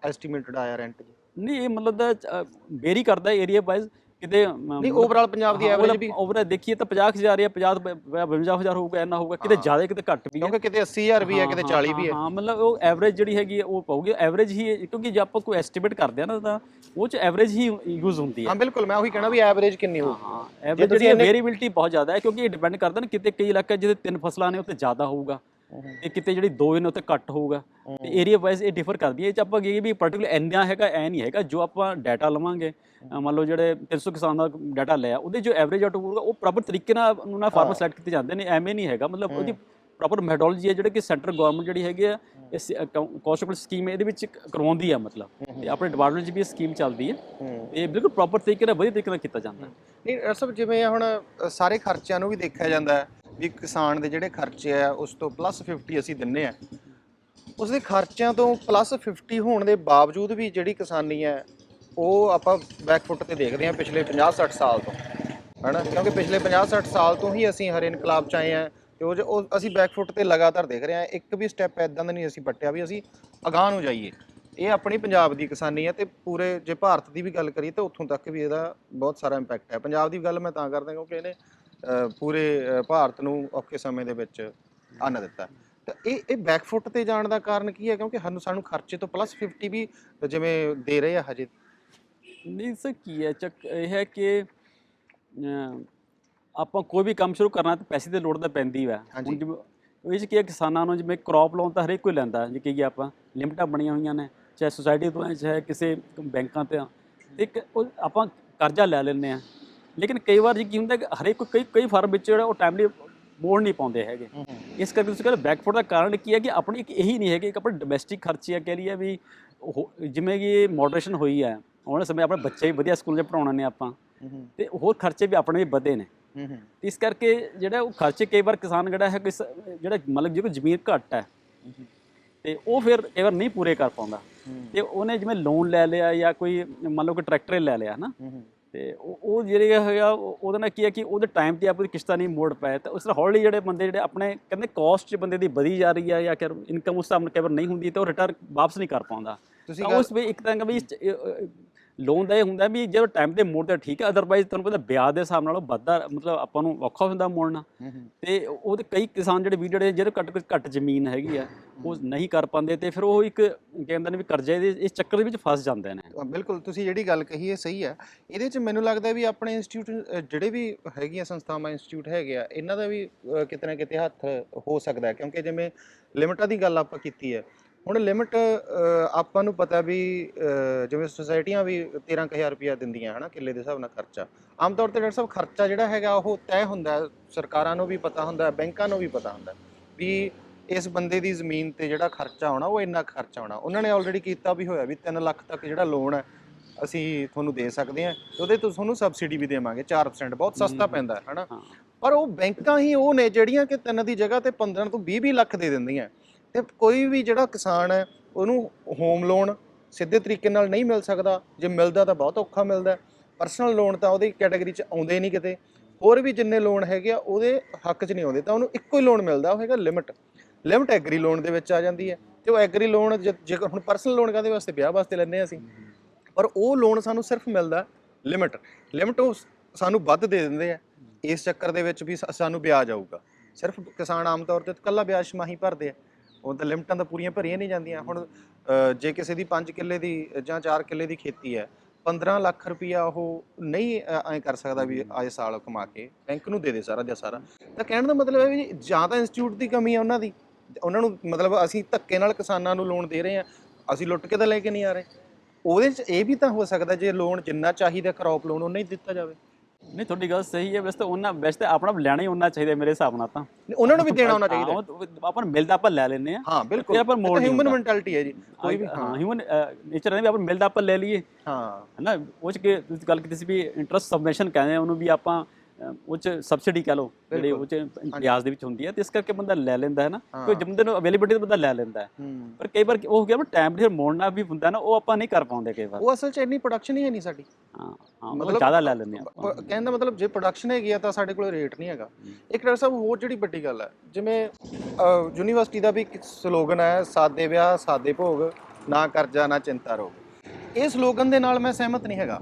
ਐਸਟੀਮੇਟਡ ਆਇਆ ਰੈਂਟ ਜੀ? ਨਹੀਂ ਇਹ ਮਤਲਬ ਦਾ ਵੇਰੀ ਕਰਦਾ ਏਰੀਆ ਵਾਈਜ਼ ਕਿਤੇ ਨਹੀਂ ਓਵਰਆਲ ਪੰਜਾਬ ਦੀ ਐਵਰੇਜ ਵੀ ਓਵਰ ਦੇਖੀਏ ਤਾਂ 50000 ਜਾਂ 50 52000 ਹੋਊਗਾ ਇੰਨਾ ਹੋਊਗਾ ਕਿਤੇ। ਜ਼ਿਆਦਾ ਕਿਤੇ ਘੱਟ ਵੀ ਹੈ। ਕਿਉਂਕਿ ਕਿਤੇ 80000 ਵੀ ਹੈ ਕਿਤੇ ਹਾਂ, 40 ਵੀ ਹੈ ਹਾਂ। ਮਤਲਬ ਉਹ ਐਵਰੇਜ ਜਿਹੜੀ ਹੈਗੀ ਉਹ ਪਾਉਗੀ ਐਵਰੇਜ ਹੀ ਕਿਉਂਕਿ ਜੇ ਆਪਾਂ ਕੋਈ ਐਸਟੀਮੇਟ ਕਰਦੇ ਆ ਨਾ ਤਾਂ ਉਹ ਚ ਐਵਰੇਜ ਹੀ ਯੂਜ਼ ਹੁੰਦੀ ਹੈ। ਹਾਂ ਬਿਲਕੁਲ ਮੈਂ ਉਹੀ ਕਹਿਣਾ ਵੀ ਐਵਰੇਜ ਕਿੰਨੀ ਹੋਊ। ਹਾਂ ਐਵਰੇਜ ਜਿਹੜੀ ਵੇਰੀਏਬਿਲਟੀ ਬਹੁਤ ਜ਼ਿਆਦਾ ਹੈ ਕਿਉਂਕਿ ਇਹ ਡਿਪੈਂਡ ਕਰਦਾ ਨਾ ਕਿਤੇ ਕਈ ਇਲਾਕੇ ਜਿਹਦੇ ਤਿੰਨ ਫਸਲਾਂ ਨੇ ਉੱਤੇ ਜ਼ਿਆਦਾ ਹੋਊਗਾ। ਤੇ ਕਿਤੇ ਜਿਹੜੀ ਦੋ ਨੇ ਉੱਤੇ ਘੱਟ ਹੋਊਗਾ ਤੇ ਏਰੀਆ ਵਾਈਜ਼ ਇਹ ਡਿਫਰ ਕਰਦੀ ਹੈ। ਇਹ ਚ ਆਪਾਂ ਕਹੀਏ ਵੀ ਪਾਰਟਿਕੂਲਰ ਇੰਨਾ ਹੈਗਾ ਐ ਨਹੀਂ ਹੈਗਾ। ਜੋ ਆਪਾਂ ਡਾਟਾ ਲਵਾਂਗੇ ਮੰਨ ਲਓ ਜਿਹੜੇ 300 ਕਿਸਾਨ ਦਾ ਡਾਟਾ ਲਿਆ ਉਹਦੇ ਜੋ ਐਵਰੇਜ ਆਊਟ ਹੋਊਗਾ ਉਹ ਪ੍ਰੋਪਰ ਤਰੀਕੇ ਨਾਲ ਉਹਨੂੰ ਨਾ ਫਾਰਮਰ ਸਿਲੈਕਟ ਕੀਤੇ ਜਾਂਦੇ ਨੇ ਐਵੇਂ ਨਹੀਂ ਹੈਗਾ। ਮਤਲਬ ਉਹਦੀ ਪ੍ਰੋਪਰ ਮੈਥੋਡੋਲੋਜੀ ਹੈ ਜਿਹੜੇ ਕਿ ਸੈਂਟਰ ਗਵਰਨਮੈਂਟ ਜਿਹੜੀ ਹੈਗੀ ਆ ਇਸ ਕਾਸਟ ਸਕੀਮ ਇਹਦੇ ਵਿੱਚ ਕਰਵਾਉਂਦੀ ਆ ਮਤਲਬ। ਤੇ ਆਪਣੇ ਡਿਪਾਰਟਮੈਂਟ 'ਚ ਵੀ ਇਹ ਸਕੀਮ ਚੱਲਦੀ ਹੈ। ਇਹ ਬਿਲਕੁਲ ਪ੍ਰੋਪਰ ਤਰੀਕੇ ਨਾਲ ਵਧੀਆ ਤਰੀਕੇ ਨਾਲ ਕੀਤਾ ਜਾਂਦਾ। ਨਹੀਂ ਸਾਹਿਬ ਜਿਵੇਂ ਹੁਣ ਸਾਰੇ ਖਰਚਿਆਂ ਨੂੰ ਵੀ ਦੇਖਿਆ ਜਾਂਦਾ ਹੈ। ਵੀ ਕਿਸਾਨ ਦੇ ਜਿਹੜੇ ਖਰਚੇ ਆ, ਉਸ ਤੋਂ ਪਲੱਸ 50 ਅਸੀਂ ਦਿੰਨੇ ਆ। ਉਸ ਦੇ ਖਰਚਿਆਂ ਤੋਂ ਪਲੱਸ 50 ਹੋਣ ਦੇ ਬਾਵਜੂਦ ਵੀ ਜਿਹੜੀ ਕਿਸਾਨੀ ਹੈ, ਉਹ ਆਪਾਂ ਬੈਕਫੁੱਟ ਤੇ ਦੇਖਦੇ ਹਾਂ ਪਿਛਲੇ 50 60 ਸਾਲ ਤੋਂ, ਹਨਾ? ਕਿਉਂਕਿ ਪਿਛਲੇ 50 60 ਸਾਲ ਤੋਂ ਹੀ ਅਸੀਂ ਹਰੇ ਇਨਕਲਾਬ ਚ ਆਏ ਆ ਤੇ ਉਹ ਜ- ਉਹ ਅਸੀਂ ਬੈਕਫੁੱਟ ਤੇ ਲਗਾਤਾਰ ਦੇਖ ਰਹੇ ਹਾਂ, ਇੱਕ ਵੀ ਸਟੈਪ ਐਦਾਂ ਦਾ ਨਹੀਂ ਅਸੀਂ ਪੱਟਿਆ ਵੀ ਅਸੀਂ ਅਗਾਂਹ ਨੂੰ ਜਾਈਏ। ਇਹ ਆਪਣੀ ਪੰਜਾਬ ਦੀ ਕਿਸਾਨੀ ਹੈ ਤੇ ਪੂਰੇ ਜੇ ਭਾਰਤ ਦੀ ਵੀ ਗੱਲ ਕਰੀਏ, ਤਾਂ ਉੱਥੋਂ ਤੱਕ ਵੀ ਇਹਦਾ ਬਹੁਤ ਸਾਰਾ ਇੰਪੈਕਟ ਹੈ। ਪੰਜਾਬ ਦੀ ਗੱਲ ਮੈਂ ਤਾਂ ਕਰਦਾ ਕਿਉਂਕਿ ਇਹਨੇ ਪੂਰੇ ਭਾਰਤ ਨੂੰ ਔਖੇ ਸਮੇਂ ਦੇ ਵਿੱਚ ਅੰਨ ਦਿੱਤਾ। ਤਾਂ ਇਹ ਇਹ ਬੈਕਫੁੱਟ ਤੇ ਜਾਣ ਦਾ ਕਾਰਨ ਕੀ ਹੈ? ਕਿਉਂਕਿ ਸਾਨੂੰ ਸਾਨੂੰ ਖਰਚੇ ਤੋਂ ਪਲੱਸ 50 ਵੀ ਜਿਵੇਂ ਦੇ ਰਹੇ ਆ ਹਜੇ। ਨਹੀਂ ਸਰ ਕੀ ਹੈ? ਚੱਕ ਇਹ ਹੈ ਕਿ ਆਪਾਂ ਕੋਈ ਵੀ ਕੰਮ ਸ਼ੁਰੂ ਕਰਨਾ ਤਾਂ ਪੈਸੇ ਦੀ ਲੋੜ ਤਾਂ ਪੈਂਦੀ ਹੈ ਹਾਂਜੀ। ਉਹ ਇਹ 'ਚ ਕੀ ਹੈ? ਕਿਸਾਨਾਂ ਨੂੰ ਜਿਵੇਂ ਕ੍ਰੌਪ ਲੋਨ ਤਾਂ ਹਰੇਕ ਕੋਈ ਲੈਂਦਾ। ਜੇ ਕਹੀਏ ਆਪਾਂ ਲਿਮਟਾਂ ਬਣੀਆਂ ਹੋਈਆਂ ਨੇ ਚਾਹੇ ਸੁਸਾਇਟੀ ਤੋਂ ਹੈ ਚਾਹੇ ਕਿਸੇ ਬੈਂਕਾਂ ਤੇ। ਇੱਕ ਆਪਾਂ ਕਰਜ਼ਾ ਲੈ ਲੈਂਦੇ ਆ। ਲੇਕਿਨ ਕਈ ਵਾਰ ਜੀ ਕੀ ਹੁੰਦਾ ਕਿ ਹਰੇਕ ਕੋਈ ਕਈ ਕਈ ਫਾਰਮ ਵਿੱਚ ਜਿਹੜਾ ਉਹ ਟਾਈਮਲੀ ਮੋੜ ਨਹੀਂ ਪਾਉਂਦੇ ਹੈਗੇ। ਇਸ ਕਰਕੇ ਤੁਸੀਂ ਕਹਿੰਦੇ ਬੈਕਫੁੱਟ ਦਾ ਕਾਰਨ ਕੀ ਹੈ ਕਿ ਆਪਣੀ ਇੱਕ ਇਹੀ ਨਹੀਂ ਹੈ ਕਿ ਇੱਕ ਆਪਣੇ ਡੋਮੈਸਟਿਕ ਖਰਚੇ ਆ ਕਹਿ ਲਈਏ ਵੀ ਜਿਵੇਂ ਕਿ ਮੋਡਰੇਸ਼ਨ ਹੋਈ ਹੈ ਆਉਣ ਸਮੇਂ ਆਪਣੇ ਬੱਚੇ ਵੀ ਵਧੀਆ ਸਕੂਲ 'ਚ ਪੜਾਉਣੇ ਨੇ ਆਪਾਂ ਤੇ ਹੋਰ ਖਰਚੇ ਵੀ ਆਪਣੇ ਵੀ ਵਧੇ ਨੇ। ਇਸ ਕਰਕੇ ਜਿਹੜਾ ਉਹ ਖਰਚੇ ਕਈ ਵਾਰ ਕਿਸਾਨ ਜਿਹੜਾ ਹੈ ਕਿਸ ਜਿਹੜਾ ਮਤਲਬ ਜੇ ਕੋਈ ਜ਼ਮੀਨ ਘੱਟ ਹੈ ਤੇ ਉਹ ਫਿਰ ਕਈ ਵਾਰ ਨਹੀਂ ਪੂਰੇ ਕਰ ਪਾਉਂਦਾ। ਤੇ ਉਹਨੇ ਜਿਵੇਂ ਲੋਨ ਲੈ ਲਿਆ ਜਾਂ ਕੋਈ ਮੰਨ ਲਓ ਕਿ ਟਰੈਕਟਰ ਲੈ ਲਿਆ ਹਨਾ? ਤੇ ਉਹ ਜਿਹੜੇ ਹੈਗਾ ਉਹ- ਉਹਦੇ ਨਾਲ ਕੀ ਹੈ ਕਿ ਉਹਦੇ ਟਾਈਮ ਤੇ ਆਪਣੀ ਕਿਸ਼ਤਾਂ ਨਹੀਂ ਮੋੜ ਪਾਏ। ਤਾਂ ਉਸ ਤਰ੍ਹਾਂ ਹੌਲੀ ਜਿਹੜੇ ਬੰਦੇ ਜਿਹੜੇ ਆਪਣੇ ਕਹਿੰਦੇ ਕਾਸਟ 'ਚ ਬੰਦੇ ਦੀ ਵਧੀ ਜਾ ਰਹੀ ਹੈ ਜਾਂ ਕਿ ਇਨਕਮ ਉਸ ਹਿਸਾਬ ਨਾਲ ਕਈ ਵਾਰ ਨਹੀਂ ਹੁੰਦੀ ਤਾਂ ਉਹ ਰਿਟਰਨ ਵਾਪਸ ਨਹੀਂ ਕਰ ਪਾਉਂਦਾ। ਤੁਸੀਂ ਤਾਂ ਉਸ ਵੀ ਇੱਕ ਤਰ੍ਹਾਂ ਦਾ ਵੀ ਲੋਨ ਦਾ ਇਹ ਹੁੰਦਾ ਵੀ ਜਦੋਂ ਟਾਈਮ ਤੇ ਮੋੜਦਾ ਠੀਕ ਹੈ ਅਦਰਵਾਈਜ਼ ਤੁਹਾਨੂੰ ਪਤਾ ਵਿਆਜ ਦੇ ਹਿਸਾਬ ਨਾਲ ਉਹ ਵੱਧਦਾ ਮਤਲਬ ਆਪਾਂ ਨੂੰ ਔਖਾ ਹੁੰਦਾ ਮੋੜਨਾ। ਤੇ ਉਹਦੇ ਕਈ ਕਿਸਾਨ ਜਿਹੜੇ ਵੀ ਜਿਹੜੇ ਜਿਹੜੇ ਘੱਟ ਘੱਟ ਜ਼ਮੀਨ ਹੈਗੀ ਆ ਉਹ ਨਹੀਂ ਕਰ ਪਾਉਂਦੇ ਤੇ ਫਿਰ ਉਹ ਇੱਕ ਕਹਿੰਦੇ ਨੇ ਵੀ ਕਰਜ਼ੇ ਦੇ ਇਸ ਚੱਕਰ ਦੇ ਵਿੱਚ ਫਸ ਜਾਂਦੇ ਨੇ। ਬਿਲਕੁਲ ਤੁਸੀਂ ਜਿਹੜੀ ਗੱਲ ਕਹੀ ਹੈ ਸਹੀ ਹੈ ਇਹਦੇ ਚ ਮੈਨੂੰ ਲੱਗਦਾ ਵੀ ਆਪਣੇ ਇੰਸਟੀਚਿਊਟ ਜਿਹੜੇ ਵੀ ਹੈਗੀਆਂ ਸੰਸਥਾਵਾਂ ਇੰਸਟੀਚਿਊਟ ਹੈਗੇ ਆ ਇਹਨਾਂ ਦਾ ਵੀ ਕਿਤੇ ਨਾ ਕਿਤੇ ਹੱਥ ਹੋ ਸਕਦਾ ਕਿਉਂਕਿ ਜਿਵੇਂ ਲਿਮਟਾਂ ਦੀ ਗੱਲ ਆਪਾਂ ਕੀਤੀ ਹੈ ਹੁਣ ਲਿਮਟ ਆਪਾਂ ਨੂੰ ਪਤਾ ਵੀ ਜਿਵੇਂ ਸੁਸਾਇਟੀਆਂ ਵੀ 13000 ਰੁਪਇਆ ਦਿੰਦੀਆਂ ਹਨਾ ਕਿੱਲੇ ਦੇ ਹਿਸਾਬ ਨਾਲ ਖਰਚਾ। ਆਮ ਤੌਰ ਤੇ ਡਾਕਟਰ ਸਾਹਿਬ ਖਰਚਾ ਜਿਹੜਾ ਹੈਗਾ ਉਹ ਤੈਅ ਹੁੰਦਾ ਸਰਕਾਰਾਂ ਨੂੰ ਵੀ ਪਤਾ ਹੁੰਦਾ ਬੈਂਕਾਂ ਨੂੰ ਵੀ ਪਤਾ ਹੁੰਦਾ ਵੀ ਇਸ ਬੰਦੇ ਦੀ ਜ਼ਮੀਨ ਤੇ ਜਿਹੜਾ ਖਰਚਾ ਆਉਣਾ ਉਹ ਇੰਨਾ ਖਰਚਾ ਆਉਣਾ। ਉਹਨਾਂ ਨੇ ਆਲਰੇਡੀ ਕੀਤਾ ਵੀ ਹੋਇਆ ਵੀ 3 ਲੱਖ ਤੱਕ ਜਿਹੜਾ ਲੋਨ ਹੈ ਅਸੀਂ ਤੁਹਾਨੂੰ ਦੇ ਸਕਦੇ ਹਾਂ ਉਹਦੇ ਤੋਂ ਤੁਹਾਨੂੰ ਸਬਸਿਡੀ ਵੀ ਦੇਵਾਂਗੇ 4% ਬਹੁਤ ਸਸਤਾ। ਪੈਂਦਾ ਹੈ ਹਨਾ। ਪਰ ਉਹ ਬੈਂਕਾਂ ਹੀ ਉਹ ਨੇ ਜਿਹੜੀਆਂ ਕਿ ਤਿੰਨ ਦੀ ਜਗ੍ਹਾ ਤੇ 15 ਤੋਂ 20 20 ਲੱਖ ਦੇ ਦਿੰਦੀਆਂ। ਤੇ ਕੋਈ ਵੀ ਜਿਹੜਾ ਕਿਸਾਨ ਹੈ, ਉਹਨੂੰ ਹੋਮ ਲੋਨ ਸਿੱਧੇ ਤਰੀਕੇ ਨਾਲ ਨਹੀਂ ਮਿਲ ਸਕਦਾ। ਜੇ ਮਿਲਦਾ ਤਾਂ ਬਹੁਤ ਔਖਾ ਮਿਲਦਾ ਪਰਸਨਲ ਲੋਨ ਤਾਂ ਉਹਦੀ ਕੈਟਾਗਰੀ 'ਚ ਆਉਂਦੇ ਹੀ ਨਹੀਂ ਕਿਤੇ। ਹੋਰ ਵੀ ਜਿੰਨੇ ਲੋਨ ਹੈਗੇ ਆ, ਉਹਦੇ ਹੱਕ 'ਚ ਨਹੀਂ ਆਉਂਦੇ। ਤਾਂ ਉਹਨੂੰ ਇੱਕੋ ਹੀ ਲੋਨ ਮਿਲਦਾ, ਉਹ ਹੈਗਾ ਲਿਮਟ ਲਿਮਟ ਐਗਰੀ ਲੋਨ ਦੇ ਵਿੱਚ ਆ ਜਾਂਦੀ ਹੈ। ਤੇ ਉਹ ਐਗਰੀ ਲੋਨ ਜੇਕਰ ਹੁਣ ਪਰਸਨਲ ਲੋਨ ਕਾਦੇ ਵਾਸਤੇ, ਵਿਆਹ ਵਾਸਤੇ ਲੈਂਦੇ ਹਾਂ ਅਸੀਂ। ਪਰ ਉਹ ਲੋਨ ਸਾਨੂੰ ਸਿਰਫ ਮਿਲਦਾ ਲਿਮਟ ਲਿਮਟ ਉਹ ਸਾਨੂੰ ਵੱਧ ਦੇ ਦਿੰਦੇ ਆ। ਇਸ ਚੱਕਰ ਦੇ ਵਿੱਚ ਵੀ ਸਾਨੂੰ ਵਿਆਜ ਆਊਗਾ। ਸਿਰਫ ਕਿਸਾਨ ਆਮ ਤੌਰ ਤੇ ਇਕੱਲਾ ਵਿਆਜ ਛਮਾਹੀ ਭਰਦੇ ਆ। ਉਹ ਤਾਂ ਲਿਮਟਾਂ ਤਾਂ ਪੂਰੀਆਂ ਭਰੀਆਂ ਨਹੀਂ ਜਾਂਦੀਆਂ। ਹੁਣ ਅ, ਜੇ ਕਿਸੇ ਦੀ 5 ਕਿੱਲੇ ਦੀ ਜਾਂ 4 ਕਿੱਲੇ ਦੀ ਖੇਤੀ ਹੈ 15 ਲੱਖ ਰੁਪਇਆ ਉਹ ਨਹੀਂ ਐ ਕਰ ਸਕਦਾ ਵੀ ਆਏ ਸਾਲ ਕਮਾ ਕੇ ਬੈਂਕ ਨੂੰ ਦੇ ਦੇ ਸਾਰਾ ਦਾ ਸਾਰਾ। ਤਾਂ ਕਹਿਣ ਦਾ ਮਤਲਬ ਹੈ ਵੀ ਜਾਂ ਤਾਂ ਇੰਸਟੀਚਿਊਟ ਦੀ ਕਮੀ ਹੈ ਉਹਨਾਂ ਦੀ। ਉਹਨਾਂ ਨੂੰ ਮਤਲਬ ਅਸੀਂ ਧੱਕੇ ਨਾਲ ਕਿਸਾਨਾਂ ਨੂੰ ਲੋਨ ਦੇ ਰਹੇ ਹਾਂ ਅਸੀਂ ਲੁੱਟ ਕੇ ਤਾਂ ਲੈ ਕੇ ਨਹੀਂ ਆ ਰਹੇ। ਉਹਦੇ 'ਚ ਇਹ ਵੀ ਤਾਂ ਹੋ ਸਕਦਾ ਜੇ ਲੋਨ ਜਿੰਨਾ ਚਾਹੀਦਾ ਕ੍ਰੌਪ ਲੋਨ ਉਹਨਾਂ ਹੀ ਦਿੱਤਾ ਜਾਵੇ। ਨਹੀਂ ਤੁਹਾਡੀ ਗੱਲ ਸਹੀ ਹੈ। ਵੈਸੇ ਤਾਂ ਉਹਨਾਂ ਵੈਸੇ ਤਾਂ ਆਪਣਾ ਲੈਣਾ ਹੀ ਉਹਨਾਂ ਚਾਹੀਦਾ ਮੇਰੇ ਹਿਸਾਬ ਨਾਲ ਤਾਂ। ਉਹਨਾਂ ਨੂੰ ਵੀ ਦੇਣਾ ਹੋਣਾ ਚਾਹੀਦਾ। ਆਪਾਂ ਨੂੰ ਮਿਲਦਾ ਆਪਾਂ ਲੈ ਲੈਂਦੇ ਆ ਹਾਂ ਬਿਲਕੁਲ। ਇਹ ਆਪਾਂ ਮੋੜ ਨਹੀਂ ਹਿਊਮਨ ਹੁੰਦਾ। ਮੈਂਟੈਲਿਟੀ ਹੈ ਜੀ। ਕੋਈ ਵੀ ਹਾਂ। ਹਿਊਮਨ ਨੇਚਰ ਹੈ ਵੀ ਆਪਾਂ ਮਿਲਦਾ ਆਪਾਂ ਲੈ ਲਈਏ। ਹਾਂ। ਹੈ ਨਾ ਉਹ ਚ ਕਿ ਤੁਸੀਂ ਗੱਲ ਕੀਤੀ ਸੀ ਵੀ ਇੰਟਰਸਟ ਸਬਮਿਸ਼ਨ ਕਹਿੰਦੇ ਆ ਉਹਨੂੰ ਵੀ ਆਪਾਂ ਉਹ ਚ ਸਬਸਿਡੀ ਕਹ ਲਓ ਜਿਹੜੀ ਉਹ ਚ ਵਿਆਜ ਦੇ ਵਿੱਚ ਹੁੰਦੀ ਹੈ ਤੇ ਇਸ ਕਰਕੇ ਬੰਦਾ ਲੈ ਲੈਂਦਾ ਹੈ ਨਾ। ਕੋਈ ਜੰਮਦੇ ਨੂੰ ਅਵੇਲੇਬਿਲਿਟੀ ਤੇ ਬੰਦਾ ਲੈ ਲੈਂਦਾ ਹੈ। ਹੂੰ। ਪਰ ਕਈ ਵਾਰ ਉਹ ਹੋ ਗਿਆ ਟਾਈਮ ਤੇ ਮੋੜਨਾ ਵੀ ਹੁੰਦਾ ਨਾ ਉਹ ਆਪਾਂ ਨਹੀਂ ਕਰ ਪਾਉਂਦੇ ਕਈ ਵਾਰ। ਉਹ ਅਸਲ 'ਚ ਇੰਨੀ ਪ੍ਰੋਡਕਸ਼ਨ ਹੀ ਹੈ ਨਹੀਂ ਸਾਡੀ। ਹਾਂ ਹਾਂ ਮਤਲਬ ਜ਼ਿਆਦਾ ਲੈ ਲੈਂਦੇ ਆ ਕਹਿਣ ਦਾ ਮਤਲਬ ਜੇ ਪ੍ਰੋਡਕਸ਼ਨ ਹੈਗੀ ਆ ਤਾਂ ਸਾਡੇ ਕੋਲ ਰੇਟ ਨਹੀਂ ਹੈਗਾ। ਇੱਕ ਡਾਕਟਰ ਸਾਹਿਬ ਹੋਰ ਜਿਹੜੀ ਵੱਡੀ ਗੱਲ ਹੈ ਜਿਵੇਂ ਯੂਨੀਵਰਸਿਟੀ ਦਾ ਵੀ ਇੱਕ ਸਲੋਗਨ ਹੈ ਸਾਦੇ ਵਿਆਹ ਸਾਦੇ ਭੋਗ ਨਾ ਕਰਜ਼ਾ ਨਾ ਚਿੰਤਾ ਰੋਗ। ਇਹ ਸਲੋਗਨ ਦੇ ਨਾਲ ਮੈਂ ਸਹਿਮਤ ਨਹੀਂ ਹੈਗਾ।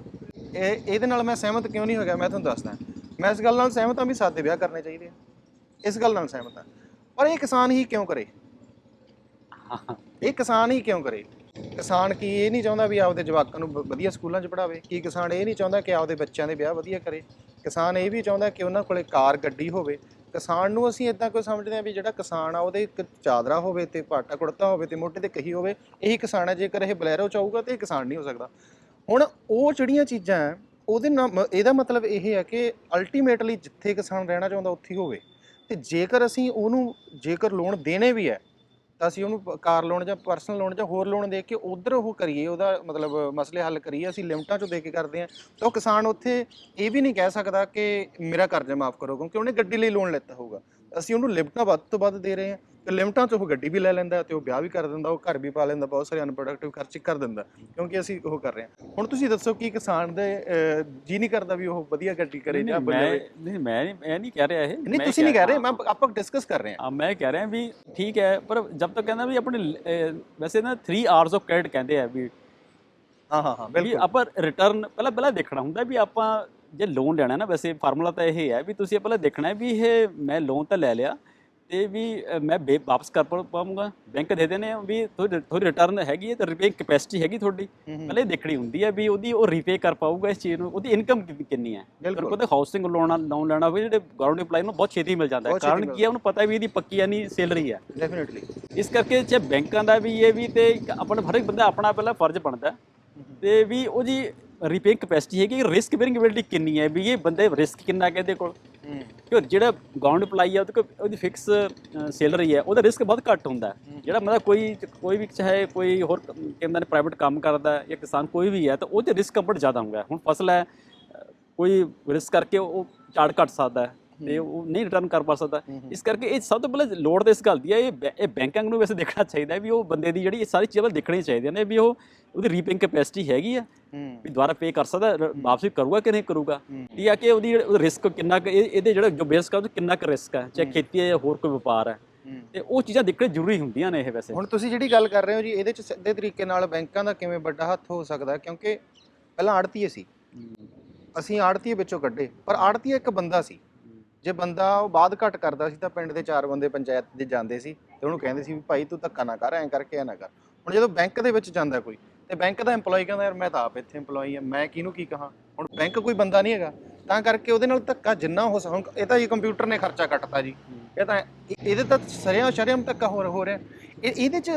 ਇਹ ਇਹਦੇ ਨਾਲ ਮੈਂ ਸਹਿਮਤ ਕਿਉਂ ਨਹੀਂ ਹੈਗਾ ਮੈਂ ਤੁਹਾਨੂੰ ਦੱਸਦਾ। ਮੈਂ ਇਸ ਗੱਲ ਨਾਲ ਸਹਿਮਤ ਹਾਂ ਵੀ ਸਾਦੇ ਵਿਆਹ ਕਰਨੇ ਚਾਹੀਦੇ ਆ। ਇਸ ਗੱਲ ਨਾਲ ਸਹਿਮਤ ਹਾਂ। ਪਰ ਇਹ ਕਿਸਾਨ ਹੀ ਕਿਉਂ ਕਰੇ? ਇਹ ਕਿਸਾਨ ਹੀ ਕਿਉਂ ਕਰੇ? ਕਿਸਾਨ ਕੀ ਇਹ ਨਹੀਂ ਚਾਹੁੰਦਾ ਵੀ ਆਪਦੇ ਜਵਾਕਾਂ ਨੂੰ ਵਧੀਆ ਸਕੂਲਾਂ 'ਚ ਪੜਾਵੇ ਕੀ ਕਿਸਾਨ ਇਹ ਨਹੀਂ ਚਾਹੁੰਦਾ ਕਿ ਆਪਦੇ ਬੱਚਿਆਂ ਦੇ ਵਿਆਹ ਵਧੀਆ ਕਰੇ? ਕਿਸਾਨ ਇਹ ਵੀ ਚਾਹੁੰਦਾ ਕਿ ਉਹਨਾਂ ਕੋਲੇ ਕਾਰ ਗੱਡੀ ਹੋਵੇ। ਕਿਸਾਨ ਨੂੰ ਅਸੀਂ ਇਦਾਂ ਕੋਈ ਸਮਝਦੇ ਹਾਂ ਵੀ ਜਿਹੜਾ ਕਿਸਾਨ ਆ ਉਹਦੇ ਇੱਕ ਚਾਦਰਾ ਹੋਵੇ ਤੇ ਪਾਟਾ ਕੁੜਤਾ ਹੋਵੇ ਤੇ ਮੋਢੇ ਤੇ ਕਹੀ ਹੋਵੇ ਇਹੀ ਕਿਸਾਨ ਹੈ ਜੇਕਰ ਇਹ ਬਲੈਰੋ ਚਾਹੂਗਾ ਤੇ ਇਹ ਕਿਸਾਨ ਨਹੀਂ ਹੋ ਸਕਦਾ। ਹੁਣ ਉਹ ਜਿਹੜੀਆਂ ਚੀਜ਼ਾਂ ਹੈ, ਉਹਦੇ ਨਾਲ ਮ- ਇਹਦਾ ਮਤਲਬ ਇਹ ਹੈ ਕਿ ਅਲਟੀਮੇਟਲੀ ਜਿੱਥੇ ਕਿਸਾਨ ਰਹਿਣਾ ਚਾਹੁੰਦਾ ਉੱਥੇ ਹੀ ਹੋਵੇ। ਤੇ ਜੇਕਰ ਅਸੀਂ ਉਹਨੂੰ, ਜੇਕਰ ਲੋਨ ਦੇਣੇ ਵੀ ਹੈ, ਤਾਂ ਅਸੀਂ ਉਹਨੂੰ ਪ- ਕਾਰ ਲੋਨ ਜਾਂ ਪਰਸਨਲ ਲੋਨ ਜਾਂ ਹੋਰ ਲੋਨ ਦੇ ਕੇ ਉਧਰ ਉਹ ਕਰੀਏ, ਉਹਦਾ ਮਤਲਬ ਮਸਲੇ ਹੱਲ ਕਰੀਏ, ਅਸੀਂ ਲਿਮਟਾਂ ਚੋਂ ਦੇ ਕੇ ਕਰਦੇ ਹਾਂ, ਤਾਂ ਉਹ ਕਿਸਾਨ ਉੱਥੇ ਇਹ ਵੀ ਨਹੀਂ ਕਹਿ ਸਕਦਾ ਕਿ ਮੇਰਾ ਕਰਜ਼ਾ ਮਾਫ ਕਰੋ, ਕਿਉਂਕਿ ਉਹਨੇ ਗੱਡੀ ਲਈ ਲੋਨ ਲਿੱਤਾ ਹੋਊਗਾ। ਅਸੀਂ ਉਹਨੂੰ ਲਿਮਟਾਂ ਵੱਧ ਤੋਂ ਵੱਧ ਦੇ ਰਹੇ ਹਾਂ। ਤੇ ਲਿਮਟਾਂ 'ਚ ਉਹ ਗੱਡੀ ਵੀ ਲੈ ਲੈਂਦਾ ਤੇ ਉਹ ਵਿਆਹ ਵੀ ਕਰ ਦਿੰਦਾ ਉਹ ਘਰ ਵੀ ਪਾ ਲੈਂਦਾ ਬਹੁਤ ਸਾਰੇ ਅਨਪ੍ਰੋਡਕਟਿਵ ਖਰਚੇ ਕਰ ਦਿੰਦਾ ਕਿਉਂਕਿ ਅਸੀਂ ਉਹ ਕਰ ਰਹੇ ਹਾਂ। ਹੁਣ ਤੁਸੀਂ ਦੱਸੋ ਕੀ ਕਿਸਾਨ ਦੇ ਜੀ ਨਹੀਂ ਕਰਦਾ ਵੀ ਉਹ ਵਧੀਆ ਗੱਡੀ ਕਰੇ ਜਾਂ ਮੈਂ ਬੋਲੇ ਨਹੀਂ ਮੈਂ ਨਹੀਂ ਮੈਂ ਨਹੀਂ ਕਹਿ ਰਿਹਾ ਇਹ। ਨਹੀਂ ਤੁਸੀਂ ਨਹੀਂ ਕਹਿ ਰਹੇ ਮੈਂ ਆਪਾਂ ਡਿਸਕਸ ਕਰ ਰਹੇ ਹਾਂ। ਮੈਂ ਕਹਿ ਰਿਹਾ ਵੀ ਠੀਕ ਹੈ ਪਰ ਜਦ ਤੱਕ ਕਹਿੰਦਾ ਵੀ ਆਪਣੇ ਵੈਸੇ ਨਾ 3 ਆਵਰਸ ਆਫ ਕ੍ਰੈਡਿਟ ਕਹਿੰਦੇ ਆ ਵੀ ਹਾਂ ਹਾਂ ਹਾਂ ਬਿਲਕੁਲ। ਆਪਾਂ ਰਿਟਰਨ ਪਹਿਲਾਂ ਪਹਿਲਾਂ ਦੇਖਣਾ ਹੁੰਦਾ ਵੀ ਆਪਾਂ ਜੇ ਲੋਨ ਲੈਣਾ ਨਾ ਵੈਸੇ ਫਾਰਮੂਲਾ ਤਾਂ ਇਹ ਹੈ ਵੀ ਤੁਸੀਂ ਪਹਿਲਾਂ ਦੇਖਣਾ ਹੈ ਵੀ ਇਹ ਮੈਂ ਲੋਨ ਤਾਂ ਲੈ ਲਿਆ ਤੇ ਵੀ ਮੈਂ ਬੇ- ਵਾਪਸ ਕਰ ਪਾ- ਪਾਊਂਗਾ। ਬੈਂਕ ਦੇ ਦੇਣੇ ਆ ਵੀ ਥੋੜੀ ਥੋੜੀ ਰਿਟਰਨ ਹੈਗੀ ਹੈ ਤੇ ਰਿਪੇ ਕੈਪੈਸਿਟੀ ਹੈਗੀ ਤੁਹਾਡੀ। ਪਹਿਲੇ ਦੇਖਣੀ ਹੁੰਦੀ ਹੈ ਵੀ ਉਹਦੀ ਉਹ ਰੀਪੇ ਕਰ ਪਾਊਗਾ ਇਸ ਚੀਜ਼ ਨੂੰ। ਉਹਦੀ ਇਨਕਮ ਕਿੰਨੀ ਹੈ। ਤੁਹਾਨੂੰ ਪਤਾ ਹਾਊਸਿੰਗ ਲੋਨ ਲੋਨ ਲੈਣਾ ਹੋਵੇ ਜਿਹੜੇ ਗਵਰਨਮੈਂਟ EMPLOYE ਨੂੰ ਬਹੁਤ ਛੇਤੀ ਮਿਲ ਜਾਂਦਾ ਹੈ। ਕਾਰਨ ਕੀ ਹੈ? ਉਹਨੂੰ ਪਤਾ ਵੀ ਇਹਦੀ ਪੱਕੀ ਯਾਨੀ ਸੈਲਰੀ ਹੈ। ਡੈਫੀਨਿਟਲੀ ਇਸ ਕਰਕੇ ਜੇ ਬੈਂਕਾਂ ਦਾ ਵੀ ਇਹ ਵੀ ਤੇ ਆਪਣਾ ਹਰ ਇੱਕ ਬੰਦਾ ਆਪਣਾ ਪਹਿਲਾਂ ਫਰਜ਼ ਬਣਦਾ। ਤੇ ਵੀ ਉਹਦੀ ਰੀਪੇ ਕੈਪੈਸਿਟੀ ਹੈਗੀ ਰਿਸਕ ਬੇਰਿੰਗ ਐਬਿਲਿਟੀ ਕਿੰਨੀ ਹੈ? ਵੀ ਇਹ ਬੰਦੇ ਰਿਸਕ ਕਿੰਨਾ ਕਿਹਦੇ ਕੋਲ? ਕਿਉਂ ਜਿਹੜਾ ਗਰਾਊਂਡ ਅਪਲਾਈ ਹੈ ਉਹਦੇ ਕੋਲ ਉਹਦੀ ਫਿਕਸ ਸੈਲਰੀ ਹੈ ਉਹਦਾ ਰਿਸਕ ਬਹੁਤ ਘੱਟ ਹੁੰਦਾ। ਜਿਹੜਾ ਮਤਲਬ ਕੋਈ ਕੋਈ ਵੀ ਚਾਹੇ ਕੋਈ ਹੋਰ ਕ- ਕਹਿੰਦਾ ਨੇ ਪ੍ਰਾਈਵੇਟ ਕੰਮ ਕਰਦਾ ਹੈ ਜਾਂ ਕਿਸਾਨ ਕੋਈ ਵੀ ਹੈ ਤਾਂ ਉਹਦੇ ਰਿਸਕ ਕੰਪਟ ਜ਼ਿਆਦਾ ਹੁੰਦਾ। ਹੁਣ ਫਸਲ ਹੈ ਕੋਈ ਰਿਸਕ ਕਰਕੇ ਉਹ ਝਾੜ ਘਟ ਸਕਦਾ ਹੈ ਤੇ ਉਹ ਨਹੀਂ ਰਿਟਰਨ ਕਰ ਪਾ ਸਕਦਾ। ਇਸ ਕਰਕੇ ਇਹ ਸਭ ਤੋਂ ਪਹਿਲਾਂ ਲੋੜ ਤਾਂ ਇਸ ਗੱਲ ਦੀ ਹੈ ਇਹ ਇਹ ਬੈਂਕਾਂ ਨੂੰ ਵੈਸੇ ਦੇਖਣਾ ਚਾਹੀਦਾ ਹੈ ਵੀ ਉਹ ਬੰਦੇ ਦੀ ਜਿਹੜੀ ਇਹ ਸਾਰੀ ਚੀਜ਼ਾਂ ਦੇਖਣੀਆਂ ਚਾਹੀਦੀਆਂ ਨੇ ਵੀ ਉਹ ਉਹਦੀ ਰੀਪੇਇੰਗ ਕੈਪੈਸਿਟੀ ਹੈਗੀ ਆ। ਵੀ ਦੁਬਾਰਾ ਪੇ ਕਰ ਸਕਦਾ ਵਾਪਸੀ ਕਰੂਗਾ ਕਿ ਨਹੀਂ ਕਰੂਗਾ। ਇਹ ਆ ਕਿ ਉਹਦੀ ਰਿਸਕ ਕਿੰਨਾ ਇਹਦੇ ਜਿਹੜਾ ਜੋ ਬੇਸ ਕਰ ਕਿੰਨਾ ਕੁ ਰਿਸਕ ਹੈ ਚਾਹੇ ਖੇਤੀ ਹੈ ਜਾਂ ਹੋਰ ਕੋਈ ਵਪਾਰ ਹੈ। ਤੇ ਉਹ ਚੀਜ਼ਾਂ ਦੇਖਣੀ ਜ਼ਰੂਰੀ ਹੁੰਦੀਆਂ ਨੇ ਇਹ ਵੈਸੇ। ਹੁਣ ਤੁਸੀਂ ਜਿਹੜੀ ਗੱਲ ਕਰ ਰਹੇ ਹੋ ਜੀ ਇਹਦੇ ਚ ਸਿੱਧੇ ਤਰੀਕੇ ਨਾਲ ਬੈਂਕਾਂ ਦਾ ਕਿਵੇਂ ਵੱਡਾ ਹੱਥ ਹੋ ਸਕਦਾ? ਕਿਉਂਕਿ ਪਹਿਲਾਂ ਆੜਤੀਏ ਸੀ। ਅਸੀਂ ਆੜਤੀਏ ਵਿੱਚੋਂ ਕੱਢੇ ਪਰ ਆੜਤੀਏ ਇੱਕ ਬੰਦਾ ਸੀ। ਜੇ ਬੰਦਾ ਉਹ ਬਾਅਦ ਘਟ ਕਰਦਾ ਸੀ ਤਾਂ ਪਿੰਡ ਦੇ ਚਾਰ ਬੰਦੇ ਪੰਚਾਇਤ ਦੇ ਜਾਂਦੇ ਸੀ ਤੇ ਉਹਨੂੰ ਕਹਿੰਦੇ ਸੀ ਵੀ ਭਾਈ ਤੂੰ ਧੱਕਾ ਨਾ ਕਰ, ਐਂ ਕਰਕੇ ਐ ਨਾ ਕਰ। ਹੁਣ ਜਦੋਂ ਬੈਂਕ ਦੇ ਵਿੱਚ ਜਾਂਦਾ ਕੋਈ, ਤੇ ਬੈਂਕ ਦਾ EMPLOYE ਕਹਿੰਦਾ, ਯਾਰ ਮੈਂ ਤਾਂ ਆਪ ਇੱਥੇ EMPLOYE ਆ ਮੈਂ ਕਿਹਨੂੰ ਕੀ ਕਹਾਂ? ਹੁਣ ਬੈਂਕ ਕੋਈ ਬੰਦਾ ਨਹੀਂ ਹੈਗਾ, ਤਾਂ ਕਰਕੇ ਉਹਦੇ ਨਾਲ ਧੱਕਾ ਜਿੰਨਾ ਹੋ ਸਕਦਾ ਹੁਣ ਇਹ ਤਾਂ ਜੀ ਕੰਪਿਊਟਰ ਨੇ ਖਰਚਾ ਕੱਟਤਾ ਜੀ। ਇਹ ਤਾਂ ਇਹ- ਇਹਦੇ ਤਾਂ ਸਰਿਆਂ ਸ਼ਰਿਆਮ ਧੱਕਾ ਹੋ ਹੋ ਰਿਹਾ। ਇਹ ਇਹਦੇ ਚ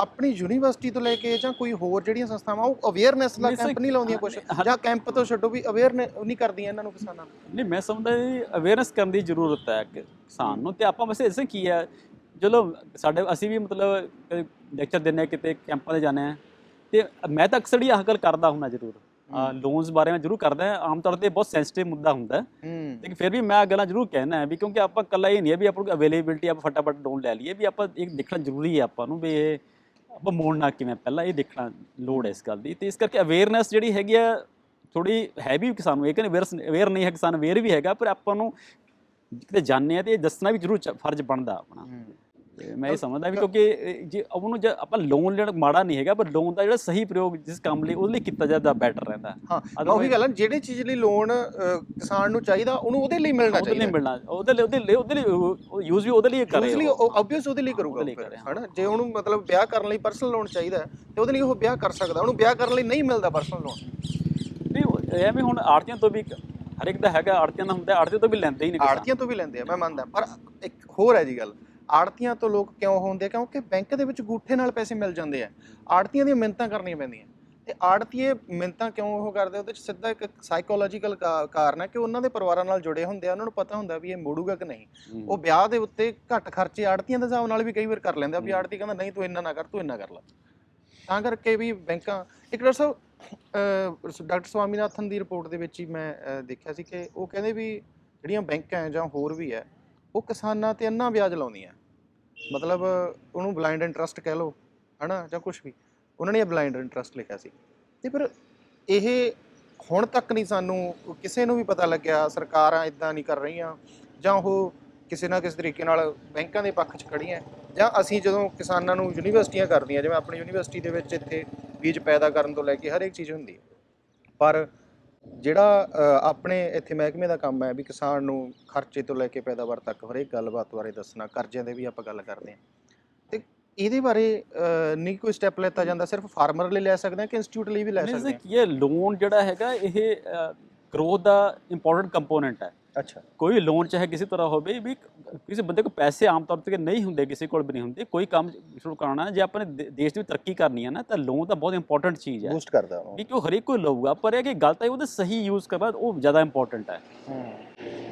ਆਪਣੀ ਯੂਨੀਵਰਸਿਟੀ ਤੋਂ ਲੈ ਕੇ ਜਾਂ ਕੋਈ ਹੋਰ ਜਿਹੜੀਆਂ ਸੰਸਥਾਵਾਂ ਉਹ ਅਵੇਅਰਨੈਸ ਸਰ, ਕੈਂਪ ਨਹੀਂ ਲਾਉਂਦੀਆਂ ਕੁਝ ਜਾਂ ਕੈਂਪ ਤੋਂ ਛੱਡੋ ਵੀ ਅਵੇਅਰਨੈਸ ਨਹੀਂ ਕਰਦੀਆਂ ਇਹਨਾਂ ਨੂੰ ਕਿਸਾਨਾਂ ਨੂੰ। ਨਹੀਂ ਮੈਂ ਸਮਝਦਾ ਅਵੇਅਰਨੈਸ ਕਰਨ ਦੀ ਜ਼ਰੂਰਤ ਹੈ ਕਿਸਾਨ ਨੂੰ। ਤੇ ਆਪਾਂ ਵੈਸੇ ਇਸੇ ਕੀ ਹੈ ਚਲੋ ਸਾਡੇ ਅਸੀਂ ਵੀ ਮਤਲਬ ਲੈਕਚਰ ਦਿੰਨੇ ਕਿਤੇ ਕੈਂਪਾਂ ਤੇ ਜਾਂਦੇ ਆ ਤੇ ਮੈਂ ਤਾਂ ਅਕਸਰ ਹੀ ਆਹ ਗੱਲ ਕਰਦਾ ਹੁੰਦਾ ਜ਼ਰੂਰ। ਲੋਨਸ ਬਾਰੇ ਮੈਂ ਜ਼ਰੂਰ ਕਰਦਾ ਹਾਂ। ਆਮ ਤੌਰ ਤੇ ਬਹੁਤ ਸੈਂਸਿਟਿਵ ਮੁੱਦਾ ਹੁੰਦਾ। ਹੈ। ਲੇਕਿਨ ਫਿਰ ਵੀ ਮੈਂ ਆਹ ਗੱਲਾਂ ਜ਼ਰੂਰ ਕਹਿਣਾ ਹੈ ਵੀ ਕਿਉਂਕਿ ਆਪਾਂ ਕੱਲਾ ਇਹ ਨਹੀਂ ਹੈ ਵੀ ਆਪਾਂ ਨੂੰ ਅਵੇਲੇਬਿਲਟੀ ਆਪਾਂ ਫਟਾਫਟ ਲੋਨ ਲੈ ਲਈਏ ਵੀ ਆਪਾਂ ਇਹ ਦੇਖਣਾ ਜ਼ਰੂਰੀ ਹੈ ਆਪਾਂ ਨੂੰ ਵੀ ਇਹ ਆਪਾਂ ਮੋੜਨਾ ਕਿਵੇਂ ਪਹਿਲਾਂ ਇਹ ਦੇਖਣਾ ਲੋੜ ਹੈ ਇਸ ਗੱਲ ਦੀ। ਤੇ ਇਸ ਕਰਕੇ ਅਵੇਅਰਨੈਸ ਜਿਹੜੀ ਹੈਗੀ ਆ ਥੋੜੀ ਹੈ ਵੀ ਕਿਸਾਨ ਨੂੰ। ਇਹ ਕਿ ਅਵੇਅਰ ਨਹੀਂ ਹੈ ਕਿਸਾਨ ਅਵੇਅਰ ਵੀ ਹੈਗਾ, ਪਰ ਆਪਾਂ ਨੂੰ ਕਿਤੇ ਜਾਣਦੇ ਆ ਤੇ ਇਹ ਦੱਸਣਾ ਵੀ ਜ਼ਰੂਰ ਫਰਜ਼ ਬਣਦਾ ਆਪਣਾ। ਤੇ ਮੈਂ ਇਹ ਸਮਝਦਾ ਵੀ ਕਿਉਂਕਿ ਜੇ ਉਹਨੂੰ ਜੇ ਆਪਾਂ ਲੋਨ ਲੈਣਾ ਮਾੜਾ ਨਹੀਂ ਹੈਗਾ ਪਰ ਲੋਨ ਦਾ ਜਿਹੜਾ ਸਹੀ ਪ੍ਰਯੋਗ ਜਿਸ ਕੰਮ ਲਈ ਉਹਦੇ ਲਈ ਕੀਤਾ ਜਾਂਦਾ ਬੈਟਰ ਰਹਿੰਦਾ। ਹਾਂ ਉਹੀ ਗੱਲ ਹੈ ਜਿਹੜੇ ਚੀਜ਼ ਲਈ ਲੋਨ ਕਿਸਾਨ ਨੂੰ ਚਾਹੀਦਾ ਉਹਨੂੰ ਉਹਦੇ ਲਈ ਮਿਲਣਾ ਉਹਦੇ ਲਈ ਚਾਹੀਦਾ। ਮਿਲਣਾ ਉਹਦੇ ਲਈ ਉਹਦੇ ਲਈ ਉਹਦੇ ਲਈ ਯੂਜ਼ ਵੀ ਉਹਦੇ ਲਈ ਕਰੇ ਉਸ ਲਈ ਆਬਵੀਅਸ ਉਹਦੇ ਲਈ ਕਰੂਗਾ। ਹਨਾ? ਜੇ ਉਹਨੂੰ ਮਤਲਬ ਵਿਆਹ ਕਰਨ ਲਈ ਪਰਸਨਲ ਲੋਨ ਚਾਹੀਦਾ ਤੇ ਉਹਦੇ ਲਈ ਉਹ ਵਿਆਹ ਕਰ ਸਕਦਾ ਉਹਨੂੰ ਵਿਆਹ ਕਰਨ ਲਈ ਨਹੀਂ ਮਿਲਦਾ ਪਰਸਨਲ ਲੋਨ ਨਹੀਂ ਐਵੇਂ ਹੁਣ ਆੜਤੀਆਂ ਤੋਂ ਵੀ ਹਰ ਇੱਕ ਦਾ ਹੈਗਾ ਆੜਤੀਆਂ ਦਾ ਹੁੰਦਾ ਆੜਤੀਆਂ ਤੋਂ ਵੀ ਲੈਂਦੇ ਹੀ ਨਹੀਂ। ਆੜਤੀਆਂ ਤੋਂ ਵੀ ਲੈਂਦੇ ਆ ਮੈਂ ਮੰਨਦਾ ਪਰ ਇੱਕ ਹੋਰ ਹੈ ਜੀ ਗੱਲ ਆੜਤੀਆਂ ਤੋਂ ਲੋਕ ਕਿਉਂ ਹੁੰਦੇ? ਕਿਉਂਕਿ ਬੈਂਕ ਦੇ ਵਿੱਚ ਗੂਠੇ ਨਾਲ ਪੈਸੇ ਮਿਲ ਜਾਂਦੇ ਆ। ਆੜਤੀਆਂ ਦੀਆਂ ਮਿੰਤਾਂ ਕਰਨੀਆਂ ਪੈਂਦੀਆਂ। ਤੇ ਆੜਤੀਏ ਮਿੰਤਾਂ ਕਿਉਂ ਉਹ ਕਰਦੇ? ਉਹਦੇ ਚ ਸਿੱਧਾ ਇੱਕ ਸਾਈਕੋਲੋਜੀਕਲ ਕਾਰਨ ਹੈ ਕਿ ਉਹਨਾਂ ਦੇ ਪਰਿਵਾਰਾਂ ਨਾਲ ਜੁੜੇ ਹੁੰਦੇ ਆ। ਉਹਨਾਂ ਨੂੰ ਪਤਾ ਹੁੰਦਾ ਵੀ ਇਹ ਮੋੜੂਗਾ ਕਿ ਨਹੀਂ। ਉਹ ਵਿਆਹ ਦੇ ਉੱਤੇ ਘੱਟ ਖਰਚੇ ਆੜਤੀਆਂ ਦੇ ਹਿਸਾਬ ਨਾਲ ਵੀ ਕਈ ਵਾਰ ਕਰ ਲੈਂਦੇ ਆ ਵੀ ਆੜਤੀ ਕਹਿੰਦਾ ਨਹੀਂ ਤੂੰ ਇੰਨਾ ਨਾ ਕਰ ਤੂੰ ਇੰਨਾ ਕਰ ਲੈ। ਤਾਂ ਕਰਕੇ ਵੀ ਬੈਂਕਾਂ ਇੱਕ ਡਾਕਟਰ ਸਾਹਿਬ ਡਾਕਟਰ ਸਵਾਮੀਨਾਥਨ ਦੀ ਰਿਪੋਰਟ ਦੇ ਵਿੱਚ ਹੀ ਮੈਂ ਦੇਖਿਆ ਸੀ ਕਿ ਉਹ ਕਹਿੰਦੇ ਵੀ ਜਿਹੜੀਆਂ ਬੈਂਕਾਂ ਜਾਂ ਹੋਰ ਵੀ ਹੈ ਉਹ ਕਿਸਾਨਾਂ ਤੇ ਅੰਨਾ ਵਿਆਜ ਲਾਉਂਦੀਆਂ। ਮਤਲਬ ਉਹਨੂੰ ਬਲਾਈਂਡ ਇੰਟਰਸਟ ਕਹਿ ਲਓ, ਹਨਾ, ਜਾਂ ਕੁਝ ਵੀ। ਉਹਨਾਂ ਨੇ ਬਲਾਈਂਡ ਇੰਟਰਸਟ ਲਿਖਿਆ ਸੀ। ਤੇ ਫਿਰ ਇਹ ਹੁਣ ਤੱਕ ਨਹੀਂ ਸਾਨੂੰ ਕਿਸੇ ਨੂੰ ਵੀ ਪਤਾ ਲੱਗਿਆ, ਸਰਕਾਰਾਂ ਇਦਾਂ ਨਹੀਂ ਕਰ ਰਹੀਆਂ, ਜਾਂ ਉਹ ਕਿਸੇ ਨਾ ਕਿਸੇ ਤਰੀਕੇ ਨਾਲ ਬੈਂਕਾਂ ਦੇ ਪੱਖ 'ਚ ਖੜੀਆਂ। ਜਾਂ ਅਸੀਂ ਜਦੋਂ ਕਿਸਾਨਾਂ ਨੂੰ ਯੂਨੀਵਰਸਿਟੀਆਂ ਕਰਦੀਆਂ, ਜਿਵੇਂ ਆਪਣੀ ਯੂਨੀਵਰਸਿਟੀ ਦੇ ਵਿੱਚ ਇੱਥੇ ਬੀਜ ਪੈਦਾ ਕਰਨ ਤੋਂ ਲੈ ਕੇ ਹਰ ਇੱਕ ਚੀਜ਼ ਹੁੰਦੀ ਪਰ ਜਿਹੜਾ ਆਪਣੇ ਇੱਥੇ ਮਹਿਕਮੇ ਦਾ ਕੰਮ ਹੈ ਵੀ ਕਿਸਾਨ ਨੂੰ ਖਰਚੇ ਤੋਂ ਲੈ ਕੇ ਪੈਦਾਵਾਰ ਤੱਕ ਹਰੇਕ ਗੱਲਬਾਤ ਬਾਰੇ ਦੱਸਣਾ ਕਰਜ਼ਿਆਂ ਦੇ ਵੀ ਆਪਾਂ ਗੱਲ ਕਰਦੇ ਹਾਂ। ਤੇ ਇਹਦੇ ਬਾਰੇ ਨਹੀਂ ਕੋਈ ਸਟੈਪ ਲੈਤਾ ਜਾਂਦਾ ਸਿਰਫ ਫਾਰਮਰ ਲਈ ਲੈ ਸਕਦੇ ਹਾਂ ਕਿ ਇੰਸਟੀਚਿਊਟ ਲਈ ਵੀ ਲੈ ਸਕਦੇ ਸਰ ਇਹ ਲੋਨ ਜਿਹੜਾ ਹੈਗਾ ਇਹ ਗਰੋਥ ਦਾ ਇੰਪੋਰਟੈਂਟ ਕੰਪੋਨੈਂਟ ਹੈ ਹਾਂ। ਅੱਛਾ। ਕੋਈ ਲੋਨ ਚਾਹੇ ਕਿਸੇ ਤਰ੍ਹਾਂ ਹੋਵੇ ਵੀ ਕਿਸੇ ਬੰਦੇ ਕੋਲ ਪੈਸੇ ਆਮ ਤੌਰ ਤੇ ਨਹੀਂ ਹੁੰਦੇ ਕਿਸੇ ਕੋਲ ਵੀ ਨਹੀਂ ਹੁੰਦੇ ਕੋਈ ਕੰਮ ਸ਼ੁਰੂ ਕਰਨਾ ਜੇ ਆਪਣੇ ਦੇਸ਼ ਦੀ ਤਰੱਕੀ ਕਰਨੀ ਹੈ ਨਾ ਤਾਂ ਲੋਨ ਤਾਂ ਬਹੁਤ ਇੰਪੋਰਟੈਂਟ ਚੀਜ਼ ਹੈ। ਬੂਸਟ ਕਰਦਾ ਉਹਨੂੰ ਵੀ ਕਿ ਉਹ ਹਰੇਕ ਕੋਈ ਲਊਗਾ ਪਰ ਇਹ ਕਿ ਗੱਲ ਤਾਂ ਉਹਦਾ ਸਹੀ ਯੂਜ਼ ਕਰਨਾ ਉਹ ਜ਼ਿਆਦਾ ਇੰਪੋਰਟੈਂਟ ਹੈ।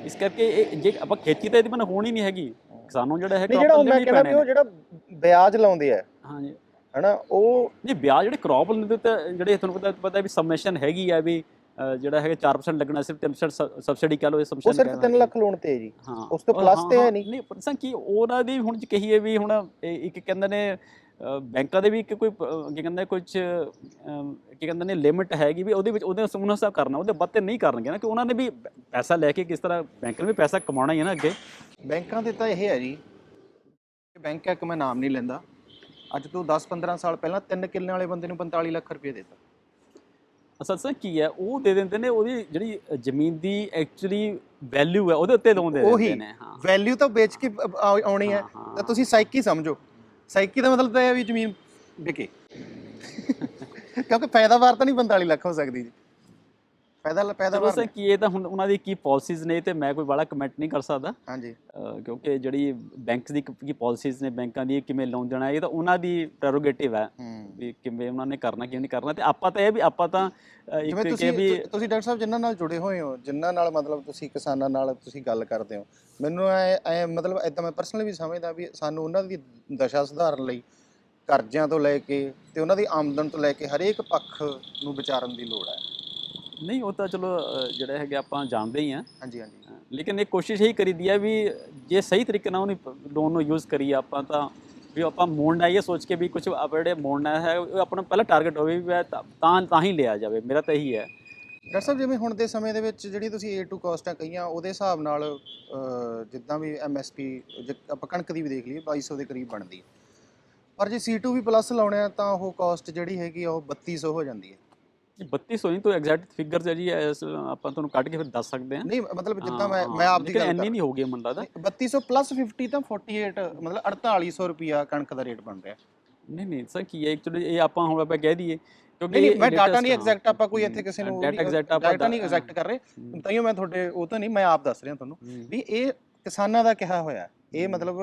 ਇਸ ਕਰਕੇ ਇਹ ਜੇ ਆਪਾਂ ਖੇਤੀ ਤਾਂ ਇਹਦੀ ਮਨ ਹੋਣੀ ਨਹੀਂ ਹੈਗੀ। ਕਿਸਾਨਾਂ ਜਿਹੜਾ ਨਹੀਂ ਜਿਹੜਾ ਉਹ ਮੈਂ ਕਹਿੰਦਾ ਵੀ ਉਹ ਜਿਹੜਾ ਵਿਆਜ ਲਾਉਂਦੇ ਆ ਹਾਂਜੀ। ਹਨਾ ਉਹ ਨਹੀਂ ਵਿਆਜ ਜਿਹੜੇ ਕ੍ਰੌਪ ਲੈਂਦੇ ਤਾਂ ਜਿਹੜੇ ਤੁਹਾਨੂੰ ਪਤਾ ਪਤਾ ਵੀ ਸਬਮਿਸ਼ਨ ਹੈਗੀ ਆ ਵੀ ਜਿਹੜਾ ਹੈਗਾ 4% ਲੱਗਣਾ ਸਿਰਫ 3% ਸਬਸਿਡੀ ਕਹ ਲਓ ਇਹ ਉਹ ਸਬਸਿਡੀ ਸਿਰਫ 3 ਲੱਖ ਲੋਨ ਤੇ ਹੈ ਜੀ। ਉਸ ਤੋਂ ਉਹ ਹਾਂ, ਤੇ ਹੈ ਨਹੀਂ। ਨਹੀਂ ਪਰਸਾਂ ਕੀ ਉਹਨਾਂ ਦੀ ਹੁਣ ਕਹੀਏ ਵੀ ਹੁਣ ਇੱਕ ਕਹਿੰਦੇ ਨੇ ਬੈਂਕਾਂ ਦੇ ਵੀ ਇੱਕ ਕੋਈ ਕੀ ਕਹਿੰਦੇ ਕੁਝ ਕੀ ਕਹਿੰਦੇ ਨੇ ਲਿਮਿਟ ਹੈਗੀ ਵੀ ਉਹਦੇ ਵਿੱਚ ਉਹਦੇ ਉਹਨਾਂ ਹਿਸਾਬ ਕਰਨਾ ਉਹਦੇ ਵੱਧ ਤੇ ਨਹੀਂ ਕਰਨਗੇ ਨਾ ਕਿ ਉਹਨਾਂ ਨੇ ਵੀ ਪੈਸਾ ਲੈ ਕੇ ਕਿਸ ਤਰ੍ਹਾਂ ਬੈਂਕ ਨੇ ਵੀ ਪੈਸਾ ਕਮਾਉਣਾ ਹੀ ਹੈ ਨਾ ਅੱਗੇ। ਬੈਂਕਾਂ ਦੇ ਤਾਂ ਇਹ ਹੈ ਜੀ ਬੈਂਕ ਹੈ ਕਿ ਮੈਂ ਨਾਮ ਨਹੀਂ ਲੈਂਦਾ। ਅੱਜ ਤੋਂ 10-15 ਸਾਲ ਪਹਿਲਾਂ ਤਿੰਨ ਕਿੱਲਿਆਂ ਵਾਲੇ ਬੰਦੇ ਨੂੰ 45 ਲੱਖ ਰੁਪਏ ਦਿੱਤਾ। ਅਸਲ ਕੀ ਹੈ ਉਹ ਦੇ ਦਿੰਦੇ ਨੇ ਉਹਦੀ ਜਿਹੜੀ ਜ਼ਮੀਨ ਦੀ ਐਕਚੁਅਲੀ ਵੈਲਿਊ ਹੈ ਉਹਦੇ ਉੱਤੇ ਲੋਨ ਦੇ। ਦਿੰਦੇ ਨੇ ਹਾਂ ਵੈਲਿਊ ਤਾਂ ਵੇਚ ਕੇ ਆਉਣੀ ਹੈ। ਤਾਂ ਤੁਸੀਂ ਸਾਈਕੀ ਸਮਝੋ ਸਾਈਕੀ ਦਾ ਮਤਲਬ ਤਾਂ ਇਹ ਹੈ ਵੀ ਜ਼ਮੀਨ ਵਿਕੇ ਕਿਉਂਕਿ ਪੈਦਾਵਾਰ ਤਾਂ ਨਹੀਂ 45 ਲੱਖ ਹੋ ਸਕਦੀ ਜੀ ਪੈਦਾ ਪੈਦਾਵਾਰ ਸਰ ਕੀ ਇਹ ਤਾਂ ਹੁਣ ਉਹਨਾਂ ਦੀ ਕੀ ਪਾਲਿਸੀਜ਼ ਨੇ ਤੇ ਮੈਂ ਕੋਈ ਬੜਾ ਕਮੈਂਟ ਨਹੀਂ ਕਰ ਸਕਦਾ। ਹਾਂਜੀ। ਕਿਉਂਕਿ ਜਿਹੜੀ ਬੈਂਕਸ ਦੀ ਕੀ ਪਾਲਿਸੀਜ਼ ਨੇ ਬੈਂਕਾਂ ਦੀ ਕਿਵੇਂ ਲੋਨ ਦੇਣਾ ਇਹ ਤਾਂ ਉਹਨਾਂ ਦੀ ਪ੍ਰੈਰੋਗੇਟਿਵ ਹੈ ਵੀ ਕਿਵੇਂ ਉਹਨਾਂ ਨੇ ਕਰਨਾ ਕਿਵੇਂ ਨਹੀਂ ਕਰਨਾ। ਤੇ ਆਪਾਂ ਤਾਂ ਇਹ ਵੀ ਆਪਾਂ ਤਾਂ ਇੱਕ ਤੁਸੀਂ ਕਿ ਵੀ ਤੁਸੀਂ ਡਾਕਟਰ ਸਾਹਿਬ ਜਿਨ੍ਹਾਂ ਨਾਲ ਜੁੜੇ ਹੋਏ ਹੋ ਜਿਨ੍ਹਾਂ ਨਾਲ ਮਤਲਬ ਤੁਸੀਂ ਕਿਸਾਨਾਂ ਨਾਲ ਤੁਸੀਂ ਗੱਲ ਕਰਦੇ ਹੋ ਮੈਨੂੰ ਐ ਐ ਮਤਲਬ ਇਦਾਂ ਮੈਂ ਪਰਸਨਲੀ ਵੀ ਸਮਝਦਾ ਵੀ ਸਾਨੂੰ ਉਹਨਾਂ ਦੀ ਦਸ਼ਾ ਸੁਧਾਰਨ ਲਈ ਕਰਜ਼ਿਆਂ ਤੋਂ ਲੈ ਕੇ ਤੇ ਉਹਨਾਂ ਦੀ ਆਮਦਨ ਤੋਂ ਲੈ ਕੇ ਹਰੇਕ ਪੱਖ ਨੂੰ ਵਿਚਾਰਨ ਦੀ ਲੋੜ ਹੈ। ਨਹੀਂ ਉਹ ਤਾਂ ਚਲੋ ਜਿਹੜਾ ਹੈਗਾ ਆਪਾਂ ਜਾਣਦੇ ਹੀ ਆ। ਹਾਂਜੀ ਹਾਂਜੀ। ਲੇਕਿਨ ਇਹ ਕੋਸ਼ਿਸ਼ ਇਹੀ ਕਰੀਦੀ ਹੈ ਵੀ ਜੇ ਸਹੀ ਤਰੀਕੇ ਨਾਲ ਉਹਨੂੰ ਲੋਨ ਨੂੰ ਯੂਜ਼ ਕਰੀਏ ਆਪਾਂ ਤਾਂ ਵੀ ਆਪਾਂ ਮੋੜਨਾ ਇਹ ਸੋਚ ਕੇ ਵੀ ਕੁਝ ਜਿਹੜੇ ਮੋੜਨਾ ਹੈ ਉਹ ਆਪਣਾ ਪਹਿਲਾ ਟਾਰਗੇਟ ਹੋਵੇ ਵੀ ਮੈਂ ਤਾਂ ਤਾਂ ਤਾਂ ਹੀ ਲਿਆ ਜਾਵੇ ਮੇਰਾ ਤਾਂ ਇਹੀ ਹੈ। ਡਾਕਟਰ ਸਾਹਿਬ ਜਿਵੇਂ ਹੁਣ ਦੇ ਸਮੇਂ ਦੇ ਵਿੱਚ ਜਿਹੜੀ ਤੁਸੀਂ A2 ਕਾਸਟਾਂ ਕਹੀਆਂ ਉਹਦੇ ਹਿਸਾਬ ਨਾਲ ਅਹ, ਜਿੱਦਾਂ ਵੀ MSP ਜੇ ਆਪਾਂ ਕਣਕ ਦੀ ਵੀ ਦੇਖ ਲਈਏ 2200 ਦੇ ਕਰੀਬ ਬਣਦੀ। ਹੈ ਪਰ ਜੇ C2 ਵੀ ਪਲੱਸ ਲਾਉਣੇ ਆ ਤਾਂ ਉਹ ਕਾਸਟ ਜਿਹੜੀ ਹੈਗੀ ਆ ਉਹ 3200 ਹੋ ਜਾਂਦੀ ਹੈ। ਜੀ 3200 ਨਹੀਂ ਤੋਂ ਐਗਜ਼ੈਕਟ ਫਿਗਰ ਹੈ ਜੀ ਇਸ ਆਪਾਂ ਤੁਹਾਨੂੰ ਕੱਢ ਕੇ ਫਿਰ ਦੱਸ ਸਕਦੇ ਹਾਂ। ਨਹੀਂ ਮਤਲਬ ਜਿੱਦਾਂ ਹਾਂ, ਮੈਂ ਹਾਂ, ਮੈਂ ਆਪ ਦੀ ਗੱਲ ਇੰਨੀ ਕਰ ਨਹੀਂ ਹੋਊਗੀ ਮੈਨੂੰ ਲੱਗਦਾ 3200 ਪਲੱਸ 50 ਤਾਂ 48 ਮਤਲਬ 4800 ਰੁਪਿਆ ਕਣਕ ਦਾ ਰੇਟ ਬਣ ਰਿਹਾ। ਨਹੀਂ ਨਹੀਂ ਸਰ ਕੀ ਹੈ? ਐਕਚੁਅਲੀ ਇਹ ਆਪਾਂ ਹੁਣ ਆਪਾਂ ਕਹਿ ਦਈਏ ਕਿਉਂਕਿ ਨਹੀਂ ਮੈਂ ਡਾਟਾ ਨਹੀਂ ਹਾਂ। ਐਗਜ਼ੈਕਟ ਆਪਾਂ ਕੋਈ ਇੱਥੇ ਕਿਸੇ ਨੂੰ ਡਾਟਾ ਐਗਜ਼ੈਕਟ ਆਪਾਂ ਡਾਟਾ ਨਹੀਂ ਐਗਜ਼ੈਕਟ ਕਰ ਰਹੇ। ਹਮ, ਤਾਈਓ ਮੈਂ ਤੁਹਾਡੇ ਉਹ ਤਾਂ ਨਹੀਂ ਮੈਂ ਆਪ ਦੱਸ ਰਿਹਾ ਤੁਹਾਨੂੰ ਵੀ ਇਹ ਕਿਸਾਨਾਂ ਦਾ ਕਿਹਾ ਹੋਇਆ ਇਹ ਮਤਲਬ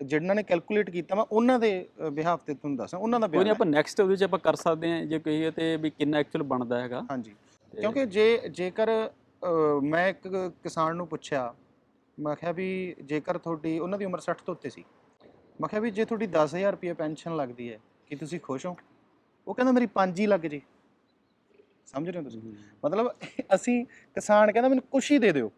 ਜਿਨ੍ਹਾਂ ਨੇ ਕੈਲਕੂਲੇਟ ਕੀਤਾ ਮੈਂ ਉਹਨਾਂ ਦੇ ਬਿਹਾਫ ਤੇ ਤੁਹਾਨੂੰ ਦੱਸਾਂ ਉਹਨਾਂ ਦਾ ਕੋਈ ਬਿਆਨ ਨਹੀਂ ਹੈ। ਆਪਾਂ ਨੈਕਸਟ ਉਹਦੇ ਚ ਆਪਾਂ ਕਰ ਸਕਦੇ ਹਾਂ ਜੇ ਕਹੀਏ ਤੇ ਵੀ ਕਿੰਨਾ ਐਕਚੁਅਲ ਬਣਦਾ ਹੈਗਾ। ਹਾਂਜੀ ਤੇ- ਕਿਉਂਕਿ ਜੇ ਜੇਕਰ ਅ, ਮੈਂ ਇੱਕ ਕਿਸਾਨ ਨੂੰ ਪੁੱਛਿਆ ਮੈਂ ਕਿਹਾ ਵੀ ਜੇਕਰ ਤੁਹਾਡੀ ਉਹਨਾਂ ਦੀ ਉਮਰ 60 ਤੋਂ ਉੱਤੇ ਸੀ ਮੈਂ ਕਿਹਾ ਵੀ ਜੇ ਤੁਹਾਡੀ 10000 ਰੁਪਏ ਪੈਨਸ਼ਨ ਲੱਗਦੀ ਹੈ ਕੀ ਤੁਸੀਂ ਖੁਸ਼ ਹੋ? ਉਹ ਕਹਿੰਦਾ ਮੇਰੀ ਪੰਜ ਹੀ ਲੱਗ ਜੇ। ਸਮਝ ਰਹੇ ਹੋ ਤੁਸੀਂ? ਮਤਲਬ ਅਸੀਂ ਕਿਸਾਨ ਕਹਿੰਦਾ ਮੈਨੂੰ ਕੁਛ ਹੀ ਦੇ ਦਿਓ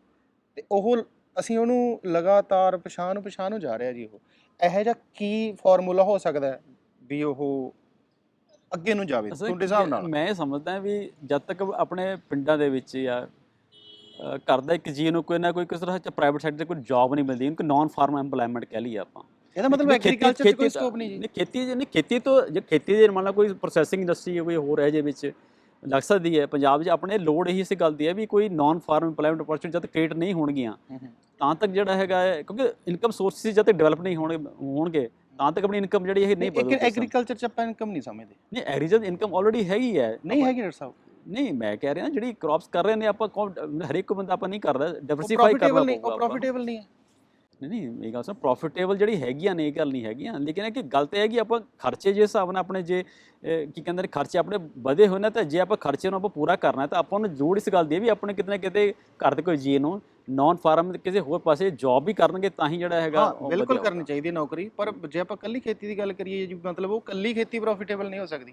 ਤੇ ਉਹ ਅਸੀਂ ਉਹਨੂੰ ਲਗਾਤਾਰ ਪਛਾਣ ਪਛਾਣ ਨੂੰ ਜਾ ਰਿਹਾ ਜੀ ਉਹ। ਇਹੋ ਜਿਹਾ ਕੀ ਫਾਰਮੂਲਾ ਹੋ ਸਕਦਾ ਹੈ ਵੀ ਉਹ ਅੱਗੇ ਨੂੰ ਜਾਵੇ ਤੁਹਾਡੇ ਹਿਸਾਬ ਨਾਲ? ਮੈਂ ਇਹ ਸਮਝਦਾ ਵੀ ਜਦ ਤੱਕ ਆਪਣੇ ਪਿੰਡਾਂ ਦੇ ਵਿੱਚ ਜਾਂ ਘਰ ਦਾ ਇੱਕ ਜੀ ਨੂੰ ਕੋਈ ਨਾ ਕੋਈ ਕਿਸ ਤਰ੍ਹਾਂ ਚ ਪ੍ਰਾਈਵੇਟ ਸੈਕਟਰ ਕੋਈ ਜੌਬ ਨਹੀਂ ਮਿਲਦੀ ਉਹਨੂੰ ਨਾਨ ਫਾਰਮ ਏਮਪਲੋਇਮੈਂਟ ਕਹਿ ਲਈਏ ਆਪਾਂ। ਇਹਦਾ ਮਤਲਬ ਐਗਰੀਕਲਚਰ 'ਚ ਕੋਈ ਸਕੋਪ ਨਹੀਂ ਜੀ। ਨਹੀਂ ਖੇਤੀ ਨਹੀਂ ਖੇਤੀ ਤੋਂ ਜੇ ਖੇਤੀ ਦੇ ਮੰਨ ਲਾ ਕੋਈ ਪ੍ਰੋਸੈਸਿੰਗ ਇੰਡਸਟਰੀ ਕੋਈ ਹੋਰ ਹੈ ਜੇ ਵਿੱਚ ਲੱਗ ਸਕਦੀ ਹੈ ਪੰਜਾਬ 'ਚ ਆਪਣੇ ਲੋੜ ਇਹੀ ਇਸ ਗੱਲ ਦੀ ਹੈ ਵੀ ਕੋਈ ਨਾਨ ਫਾਰਮ ਏਮਪਲੋਇਮੈਂਟ ਅਪੋਰਚੁਨਿਟੀ ਜਦ ਕ੍ਰੀਏਟ ਨਹੀਂ ਹੋਣਗੀਆਂ ਤਾਂ ਤੱਕ ਜਿਹੜਾ ਹੈਗਾ ਹੈ ਕਿਉਂਕਿ ਇਨਕਮ ਸੋਰਸਿਸ ਜਦ ਤੱਕ ਡਿਵੈਲਪ ਨਹੀਂ ਹੋਣਗੇ ਹੋਣਗੇ ਤਾਂ ਤੱਕ ਆਪਣੀ ਇਨਕਮ ਜਿਹੜੀ ਇਹ ਨਹੀਂ ਬਦਲ ਸਕਦੀ ਐਗਰੀਕਲਚਰ 'ਚ ਆਪਾਂ ਇਨਕਮ ਨਹੀਂ ਸਮਝਦੇ। ਨਹੀਂ ਐਗਰੀਕਲਚਰ ਇਨਕਮ ਆਲਰੇਡੀ ਹੈਗੀ ਹੈ। ਨਹੀਂ ਹੈਗੀ ਡਾਕਟਰ ਸਾਹਿਬ। ਨਹੀਂ ਮੈਂ ਕਹਿ ਰਿਹਾ ਜਿਹੜੀ ਕ੍ਰੌਪਸ ਕਰ ਰਹੇ ਨੇ ਆਪਾਂ ਹਰੇਕ ਬੰਦਾ ਆਪਾਂ ਨਹੀਂ ਕਰਦਾ ਡਾਈਵਰਸਿਫਾਈ ਕਰਨਾ ਪ੍ਰੋਫਿਟੇਬਲ ਨਹੀਂ ਪਊਗਾ ਉਹ। ਪ੍ਰੋਫਿਟੇਬਲ ਨਹੀਂ ਹੈ। ਨਹੀਂ ਨਹੀਂ ਇਹ ਗੱਲ ਸੁਣ ਪ੍ਰੋਫਿਟੇਬਲ ਜਿਹੜੀ ਹੈਗੀਆਂ ਨੇ ਇਹ ਗੱਲ ਨਹੀਂ ਹੈਗੀਆਂ। ਲੇਕਿਨ ਇਹ ਕਿ ਗੱਲ ਤੇ ਹੈ ਕਿ ਆਪਾਂ ਖਰਚੇ ਜੇ ਹਿਸਾਬ ਨਾਲ ਆਪਣੇ ਜੇ ਕੀ ਕਹਿੰਦੇ ਨੇ ਖਰਚੇ ਆਪਣੇ ਵਧੇ ਹੋਏ ਨੇ ਤਾਂ ਜੇ ਆਪਾਂ ਖਰਚੇ ਨੂੰ ਆਪਾਂ ਪੂਰਾ ਕਰਨਾ ਹੈ ਤਾਂ ਆਪਾਂ ਨੂੰ ਜ਼ਰੂਰ ਇਸ ਗੱਲ ਦੀ ਵੀ ਆਪਣੇ ਕਿਤੇ ਨਾ ਕਿਤੇ ਘਰ ਦੇ ਕੋਈ ਜੀ ਨੂੰ ਨਾਨ ਫਾਰਮ ਕਿਸੇ ਹੋਰ ਪਾਸੇ ਜੌਬ ਵੀ ਕਰਨਗੇ ਤਾਂ ਹੀ ਜਿਹੜਾ ਹੈਗਾ ਬਿਲਕੁਲ ਕਰਨੀ ਚਾਹੀਦੀ ਹੈ ਨੌਕਰੀ ਪਰ ਜੇ ਆਪਾਂ ਕੱਲੀ ਖੇਤੀ ਦੀ ਗੱਲ ਕਰੀਏ ਜੀ ਮਤਲਬ ਉਹ ਕੱਲੀ ਖੇਤੀ ਪ੍ਰੋਫਿਟੇਬਲ ਨਹੀਂ ਹੋ ਸਕਦੀ।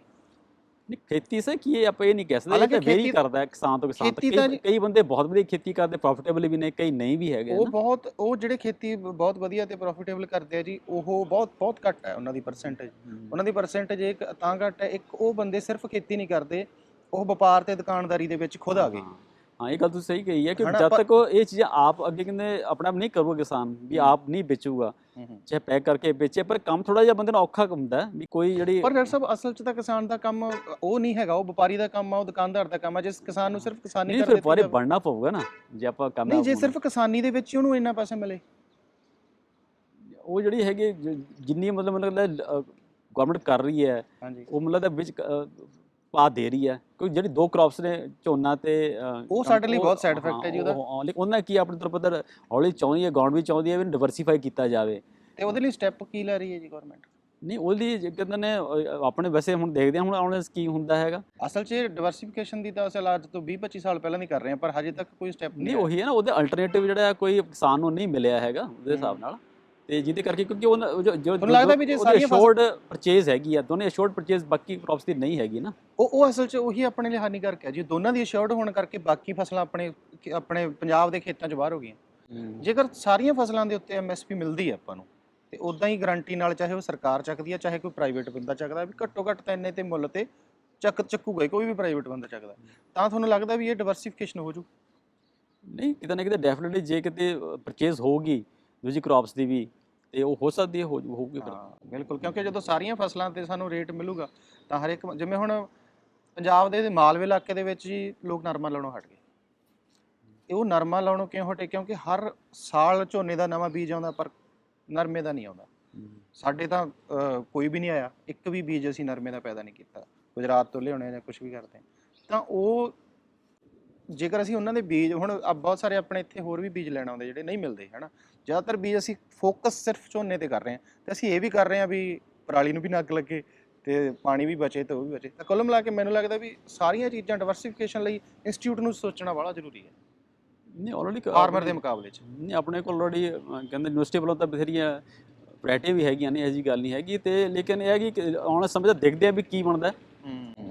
ਨਹੀਂ ਖੇਤੀ ਸੇ ਕੀ ਇਹ ਆਪਾਂ ਇਹ ਨਹੀਂ ਕਹਿ ਸਕਦੇ ਤਾਂ ਵੇਰੀ ਕਰਦਾ ਹੈ ਕਿਸਾਨ ਤੋਂ ਕਿਸਾਨ ਤੱਕ। ਕਈ ਬੰਦੇ ਬਹੁਤ ਵਧੀਆ ਖੇਤੀ ਕਰਦੇ ਪ੍ਰੋਫਿਟੇਬਲ ਵੀ ਨੇ ਕਈ ਨਹੀਂ ਵੀ ਹੈਗੇ ਉਹ ਬਹੁਤ ਉਹ ਜਿਹੜੇ ਖੇਤੀ ਬਹੁਤ ਵਧੀਆ ਤੇ ਪ੍ਰੋਫਿਟੇਬਲ ਕਰਦੇ ਆ ਜੀ ਉਹ ਬਹੁਤ ਬਹੁਤ ਘੱਟ ਹੈ ਉਹਨਾਂ ਦੀ ਪਰਸੈਂਟੇਜ। ਉਹਨਾਂ ਦੀ ਪਰਸੈਂਟੇਜ ਇੱਕ ਤਾਂ ਘੱਟ ਹੈ ਇੱਕ ਉਹ ਬੰਦੇ ਸਿਰਫ ਖੇਤੀ ਨਹੀਂ ਕਰਦੇ ਉਹ ਵਪਾਰ ਤੇ ਦੁਕਾਨਦਾਰੀ ਦੇ ਵਿੱਚ ਖੁਦ ਆ ਗਏ। ਹਾਂ। ਇਹ ਗੱਲ ਤੁਸੀਂ ਸਹੀ ਕਹੀ ਹੈ ਕਿ ਜਦ ਤੱਕ ਇਹ ਚੀਜ਼ਾਂ ਆਪ ਅੱਗੇ ਕਹਿੰਦੇ ਆਪਣਾ ਆਪ ਨਹੀਂ ਕਰੂਗਾ ਕਿਸਾਨ ਵੀ ਆਪ ਨਹੀਂ ਵੇਚੂਗਾ ਚਾਹੇ ਪੈਕ ਕਰਕੇ ਵੇਚੇ ਪਰ ਕੰਮ ਥੋੜਾ ਜਿਹਾ ਬੰਦੇ ਨੂੰ ਔਖਾ ਹੁੰਦਾ ਵੀ ਕੋਈ ਜਿਹੜੀ ਪਰ ਡਾਕਟਰ ਸਾਹਿਬ ਅਸਲ 'ਚ ਤਾਂ ਕਿਸਾਨ ਦਾ ਕੰਮ ਉਹ ਨਹੀਂ ਹੈਗਾ ਉਹ ਵਪਾਰੀ ਦਾ ਕੰਮ ਆ ਉਹ ਦੁਕਾਨਦਾਰ ਦਾ ਕੰਮ ਆ ਜਿਸ ਕਿਸਾਨ ਨੂੰ ਸਿਰਫ ਕਿਸਾਨੀ ਨਹੀਂ ਕਰ ਫਿਰ ਦਿੱਤੀ ਬਾਰੇ ਜਾਵੇ। ਬਣਨਾ ਪਊਗਾ ਨਾ ਜੇ ਆਪਾਂ ਕਰਨਾ ਨਹੀਂ ਜੇ। ਸਿਰਫ ਕਿਸਾਨੀ ਦੇ ਵਿੱਚ ਉਹਨੂੰ ਇੰਨਾ ਪੈਸਾ ਮਿਲੇ ਉਹ ਜਿਹੜੀ ਹੈਗੀ ਜਿੰਨੀ ਮਤਲਬ ਲੱਗਦਾ ਗਵਰਨਮੈਂਟ ਕਰ ਰਹੀ ਹੈ ਉਹ ਮਤਲਬ ਦਾ ਵਿੱਚ ਪਾ ਦੇ ਰਹੀ ਹੈ। ਕਿਉਂਕਿ ਜਿਹੜੀ ਦੋ ਕ੍ਰੌਪਸ ਨੇ ਝੋਨਾ ਤੇ ਅ, ਉਹ ਸਾਡੇ ਲਈ ਬਹੁਤ side effect ਹੈ ਜੀ ਉਹਦਾ। ਉਹ- ਉਹ- ਲੇਕਿਨ ਉਹਨਾਂ ਕੀ ਆਪਣੇ ਤਰਫ ਪੱਧਰ ਹੌਲੀ ਚਾਹੁੰਦੀ ਹੈ ਗਵਰਨਮੈਂਟ ਵੀ ਚਾਹੁੰਦੀ ਹੈ ਵੀ ਡਿਵਰਸੀਫਾਈ ਕੀਤਾ ਜਾਵੇ। ਤੇ ਉਹਦੇ ਲਈ ਸਟੈਪ ਕੀ ਲੈ ਰਹੀ ਹੈ ਜੀ ਗਵਰਨਮੈਂਟ ਨਹੀਂ ਉਹਦੀ ਜੇ ਕਹਿੰਦੇ ਨੇ ਅ, ਆਪਣੇ ਵੈਸੇ ਹੁਣ ਦੇਖਦੇ ਹਾਂ ਹੁਣ ਆਉਣ ਕੀ ਹੁੰਦਾ ਹੈਗਾ। ਅਸਲ 'ਚ ਡਿਵਰਸਿਫਿਕੇਸ਼ਨ ਦੀ ਤਾਂ ਅਸਲ ਅੱਜ ਤੋਂ 20 25 ਸਾਲ ਪਹਿਲਾਂ ਦੀ ਕਰ ਰਹੇ ਹਾਂ ਪਰ ਹਜੇ ਤੱਕ ਕੋਈ ਸਟੈਪ ਨਹੀਂ ਨਹੀਂ ਉਹੀ ਹੈ ਨਾ ਉਹਦੇ ਅਲਟਰਨੇਟਿਵ ਜਿਹੜਾ ਹੈ ਕੋਈ ਕਿਸਾਨ ਨੂੰ ਨਹੀਂ ਮਿਲਿਆ ਹੈਗਾ ਉਹਦੇ ਹਿਸਾਬ ਨਾਲ। ਤੇ ਜਿਹਦੇ ਕਰਕੇ ਕਿਉਂਕਿ ਉਹ ਜੋ ਜੋ ਤੁਹਾਨੂੰ ਲੱਗਦਾ ਵੀ ਜੇ ਸਾਰੀਆਂ ਸ਼ੋਰਟ ਪਰਚੇਜ਼ ਹੈਗੀ ਆ ਦੋਨੇ ਸ਼ੋਰਟ ਪਰਚੇਜ਼ ਬਾਕੀ ਕ੍ਰੌਪਸ ਦੀ ਨਹੀਂ ਹੈਗੀ ਨਾ। ਉਹ ਉਹ ਅਸਲ 'ਚ ਉਹੀ ਆਪਣੇ ਲਈ ਹਾਨੀਕਾਰਕ ਹੈ। ਜੀ ਦੋਨਾਂ ਦੀ ਅਸ਼ੋਰਡ ਹੋਣ ਕਰਕੇ ਬਾਕੀ ਫਸਲਾਂ ਆਪਣੇ ਆਪਣੇ ਪੰਜਾਬ ਦੇ ਖੇਤਾਂ 'ਚ ਬਾਹਰ ਹੋ ਗਈਆਂ। ਜੇਕਰ ਸਾਰੀਆਂ ਫਸਲਾਂ ਦੇ ਉੱਤੇ ਐਮਐਸਪੀ ਮਿਲਦੀ ਹੈ ਆਪਾਂ ਨੂੰ ਤੇ ਉਦਾਂ ਹੀ ਗਾਰੰਟੀ ਨਾਲ ਚਾਹੇ ਉਹ ਸਰਕਾਰ ਚੱਕਦੀ ਹੈ ਚਾਹੇ ਕੋਈ ਪ੍ਰਾਈਵੇਟ ਬੰਦਾ ਚੱਕਦਾ ਵੀ ਘੱਟੋ ਘੱਟ ਤਾਂ ਇੰਨੇ ਤੇ ਮੁੱਲ ਤੇ ਚੱਕ ਚੱਕੂਗਾ ਕੋਈ ਵੀ ਪ੍ਰਾਈਵੇਟ ਬੰਦਾ ਚੱਕਦਾ। ਤਾਂ ਤੁਹਾਨੂੰ ਲੱਗਦਾ ਵੀ ਇਹ ਡਿਵਰਸਿਫਿਕੇਸ਼ਨ ਹੋ ਜੂ? ਨਹੀਂ ਕਿਤੇ ਨਾ ਕਿਤੇ ਡੈਫੀਨਿਟਲੀ ਜੇ ਕਿਤੇ ਪਰਚੇਜ਼ ਹੋਊਗੀ ਦੂਜੀ ਕ੍ਰੌਪਸ ਦੀ ਵੀ ਤੇ ਉਹ ਹੋ ਸਕਦੀ ਹੈ ਹੋ ਹੋਊਗੀ ਫਿਰ। ਹਾਂ ਬਿਲਕੁਲ ਕਿਉਂਕਿ ਜਦੋਂ ਸਾਰੀਆਂ ਫਸਲਾਂ ਤੇ ਸਾਨੂੰ ਰੇਟ ਮਿਲੂਗਾ ਤਾਂ ਹਰ ਇੱਕ ਜਿਵੇਂ ਹੁਣ ਪੰਜਾਬ ਦੇ ਮਾਲਵੇ ਇਲਾਕੇ ਦੇ ਵਿੱਚ ਜੀ ਲੋਕ ਨਰਮਾ ਲਾਉਣੋਂ ਹਟ ਗਏ। ਇਹ ਉਹ ਨਰਮਾ ਲਾਉਣੋਂ ਕਿਉਂ ਹਟੇ? ਕਿਉਂਕਿ ਹਰ ਸਾਲ ਝੋਨੇ ਦਾ ਨਵਾਂ ਬੀਜ ਆਉਂਦਾ ਪਰ ਨਰਮੇ ਦਾ ਨਹੀਂ ਆਉਂਦਾ। ਸਾਡੇ ਤਾਂ ਅਹ, ਕੋਈ ਵੀ ਨਹੀਂ ਆਇਆ ਇੱਕ ਵੀ ਬੀਜ ਅਸੀਂ ਨਰਮੇ ਦਾ ਪੈਦਾ ਨਹੀਂ ਕੀਤਾ। ਗੁਜਰਾਤ ਤੋਂ ਲਿਆਉਣੇ ਜਾਂ ਕੁਝ ਵੀ ਕਰਦੇ ਹਾਂ। ਤਾਂ ਉਹ ਜੇਕਰ ਅਸੀਂ ਉਹਨਾਂ ਦੇ ਬੀਜ ਹੁਣ ਆ ਬਹੁਤ ਸਾਰੇ ਆਪਣੇ ਇੱਥੇ ਹੋਰ ਵੀ ਬੀਜ ਲੈਣ ਆਉਂਦੇ ਜਿਹੜੇ ਨਹੀਂ ਮਿਲਦੇ ਹਨਾ? ਜ਼ਿਆਦਾਤਰ ਬੀਜ ਅਸੀਂ ਫੋਕਸ ਸਿਰਫ ਝੋਨੇ ਤੇ ਕਰ ਰਹੇ ਹਾਂ। ਤੇ ਅਸੀਂ ਇਹ ਵੀ ਕਰ ਰਹੇ ਹਾਂ ਵੀ ਪਰਾਲੀ ਨੂੰ ਵੀ ਨਾ ਅੱਗ ਲੱਗੇ ਤੇ ਪਾਣੀ ਵੀ ਬਚੇ ਤੇ ਉਹ ਵੀ ਬਚੇ। ਤਾਂ ਕੁੱਲ ਮਿਲਾ ਕੇ ਮੈਨੂੰ ਲੱਗਦਾ ਵੀ ਸਾਰੀਆਂ ਚੀਜ਼ਾਂ ਡਿਵਰਸਿਫਿਕੇਸ਼ਨ ਲਈ ਇੰਸਟੀਚਿਊਟ ਨੂੰ ਸੋਚਣਾ ਬੜਾ ਜ਼ਰੂਰੀ ਹੈ। ਨਹੀਂ ਆਲਰੇਡੀ ਫਾਰਮਰ ਦੇ ਮੁਕਾਬਲੇ 'ਚ। ਨਹੀਂ ਆਪਣੇ ਕੋਲ ਆਲਰੇਡੀ ਕਹਿੰਦੇ ਯੂਨੀਵਰਸਿਟੀ ਵੱਲੋਂ ਤਾਂ ਬਥੇਰੀਆਂ ਵੈਰਾਈਟੀ ਵੀ ਹੈਗੀਆਂ ਨੇ ਐਸੀ ਗੱਲ ਨਹੀਂ ਹੈਗੀ। ਤੇ ਲੇਕਿਨ ਇਹ ਹੈ ਕਿ ਆਉਣ ਸਮੇਂ 'ਚ ਦੇਖਦੇ ਆ ਵੀ ਕੀ ਬਣਦਾ।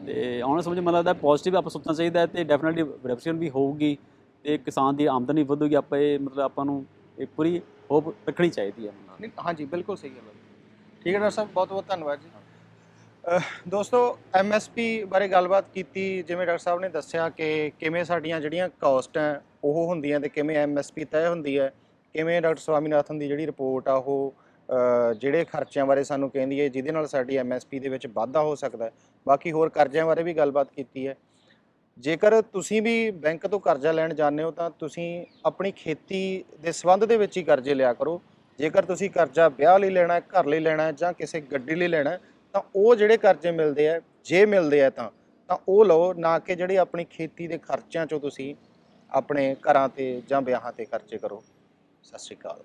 ਤੇ ਆਉਣ ਸਮੇਂ ਮੈਨੂੰ ਲੱਗਦਾ ਪੋਜ਼ਿਟਿਵ ਆਪਾਂ ਸੋਚਣਾ ਚਾਹੀਦਾ ਤੇ ਡੈਫੀਨਿਟਲੀ ਰਿਡਕਸ਼ਨ ਵੀ ਹੋਊਗੀ। ਤੇ ਕਿਸਾਨ ਦੀ ਆਮਦਨੀ ਵਧੂਗੀ ਆਪਾਂ ਇਹ ਮਤਲਬ ਆਪਾਂ ਨੂੰ ਇਹ ਪੂਰੀ ਹੋਪ ਰੱਖਣੀ ਚਾਹੀਦੀ ਹੈ ਨਹੀਂ, ਹਾਂਜੀ, ਬਿਲਕੁਲ ਸਹੀ ਗੱਲ ਹੈ ਠੀਕ ਹੈ ਡਾਕਟਰ ਸਾਹਿਬ, ਬਹੁਤ ਬਹੁਤ ਧੰਨਵਾਦ ਜੀ। ਅਹ, ਦੋਸਤੋ ਐਮਐਸਪੀ ਬਾਰੇ ਗੱਲਬਾਤ ਕੀਤੀ, ਜਿਵੇਂ ਡਾਕਟਰ ਸਾਹਿਬ ਨੇ ਦੱਸਿਆ ਕਿ ਕਿਵੇਂ ਸਾਡੀਆਂ ਜਿਹੜੀਆਂ ਕਾਸਟ ਹੈ, ਉਹ ਹੁੰਦੀਆਂ ਤੇ ਕਿਵੇਂ ਐਮਐਸਪੀ ਤੈਅ ਹੁੰਦੀ ਹੈ, ਕਿਵੇਂ ਡਾਕਟਰ ਸਵਾਮੀਨਾਥਨ ਦੀ ਜਿਹੜੀ ਰਿਪੋਰਟ ਆ, ਉਹ, ਅਹ, ਜਿਹੜੇ ਖਰਚਿਆਂ ਬਾਰੇ ਸਾਨੂੰ ਕਹਿੰਦੀ ਹੈ, ਜਿਹਦੇ ਨਾਲ ਸਾਡੀ ਐਮਐਸਪੀ ਦੇ ਵਿੱਚ ਵਾਧਾ ਹੋ ਸਕਦਾ ਹੈ। ਬਾਕੀ ਹੋਰ ਕਰਜ਼ਿਆਂ ਬਾਰੇ ਵੀ ਗੱਲਬਾਤ ਕੀਤੀ ਹੈ। ਜੇਕਰ ਤੁਸੀਂ ਵੀ ਬੈਂਕ ਤੋਂ ਕਰਜ਼ਾ ਲੈਣ ਜਾਂਦੇ ਹੋ, ਤਾਂ ਤੁਸੀਂ ਆਪਣੀ ਖੇਤੀ ਦੇ ਸੰਬੰਧ ਦੇ ਵਿੱਚ ਹੀ ਕਰਜ਼ੇ ਲਿਆ ਕਰੋ। ਜੇਕਰ ਤੁਸੀਂ ਕਰਜ਼ਾ ਵਿਆਹ ਲਈ ਲੈਣਾ ਹੈ, ਘਰ ਲਈ ਲੈਣਾ ਹੈ ਜਾਂ ਕਿਸੇ ਗੱਡੀ ਲਈ ਲੈਣਾ ਹੈ, ਤਾਂ ਉਹ ਜਿਹੜੇ ਕਰਜ਼ੇ ਮਿਲਦੇ ਆ ਜੇ ਮਿਲਦੇ ਆ ਤਾਂ ਤਾਂ ਉਹ ਲਓ, ਨਾ ਕਿ ਜਿਹੜੇ ਆਪਣੀ ਖੇਤੀ ਦੇ ਖਰਚਿਆਂ ਚੋਂ ਤੁਸੀਂ ਆਪਣੇ ਘਰਾਂ ਤੇ ਜਾਂ ਵਿਆਹਾਂ ਤੇ ਖਰਚੇ ਕਰੋ। ਸਤਿ ਸ਼੍ਰੀ ਅਕਾਲ।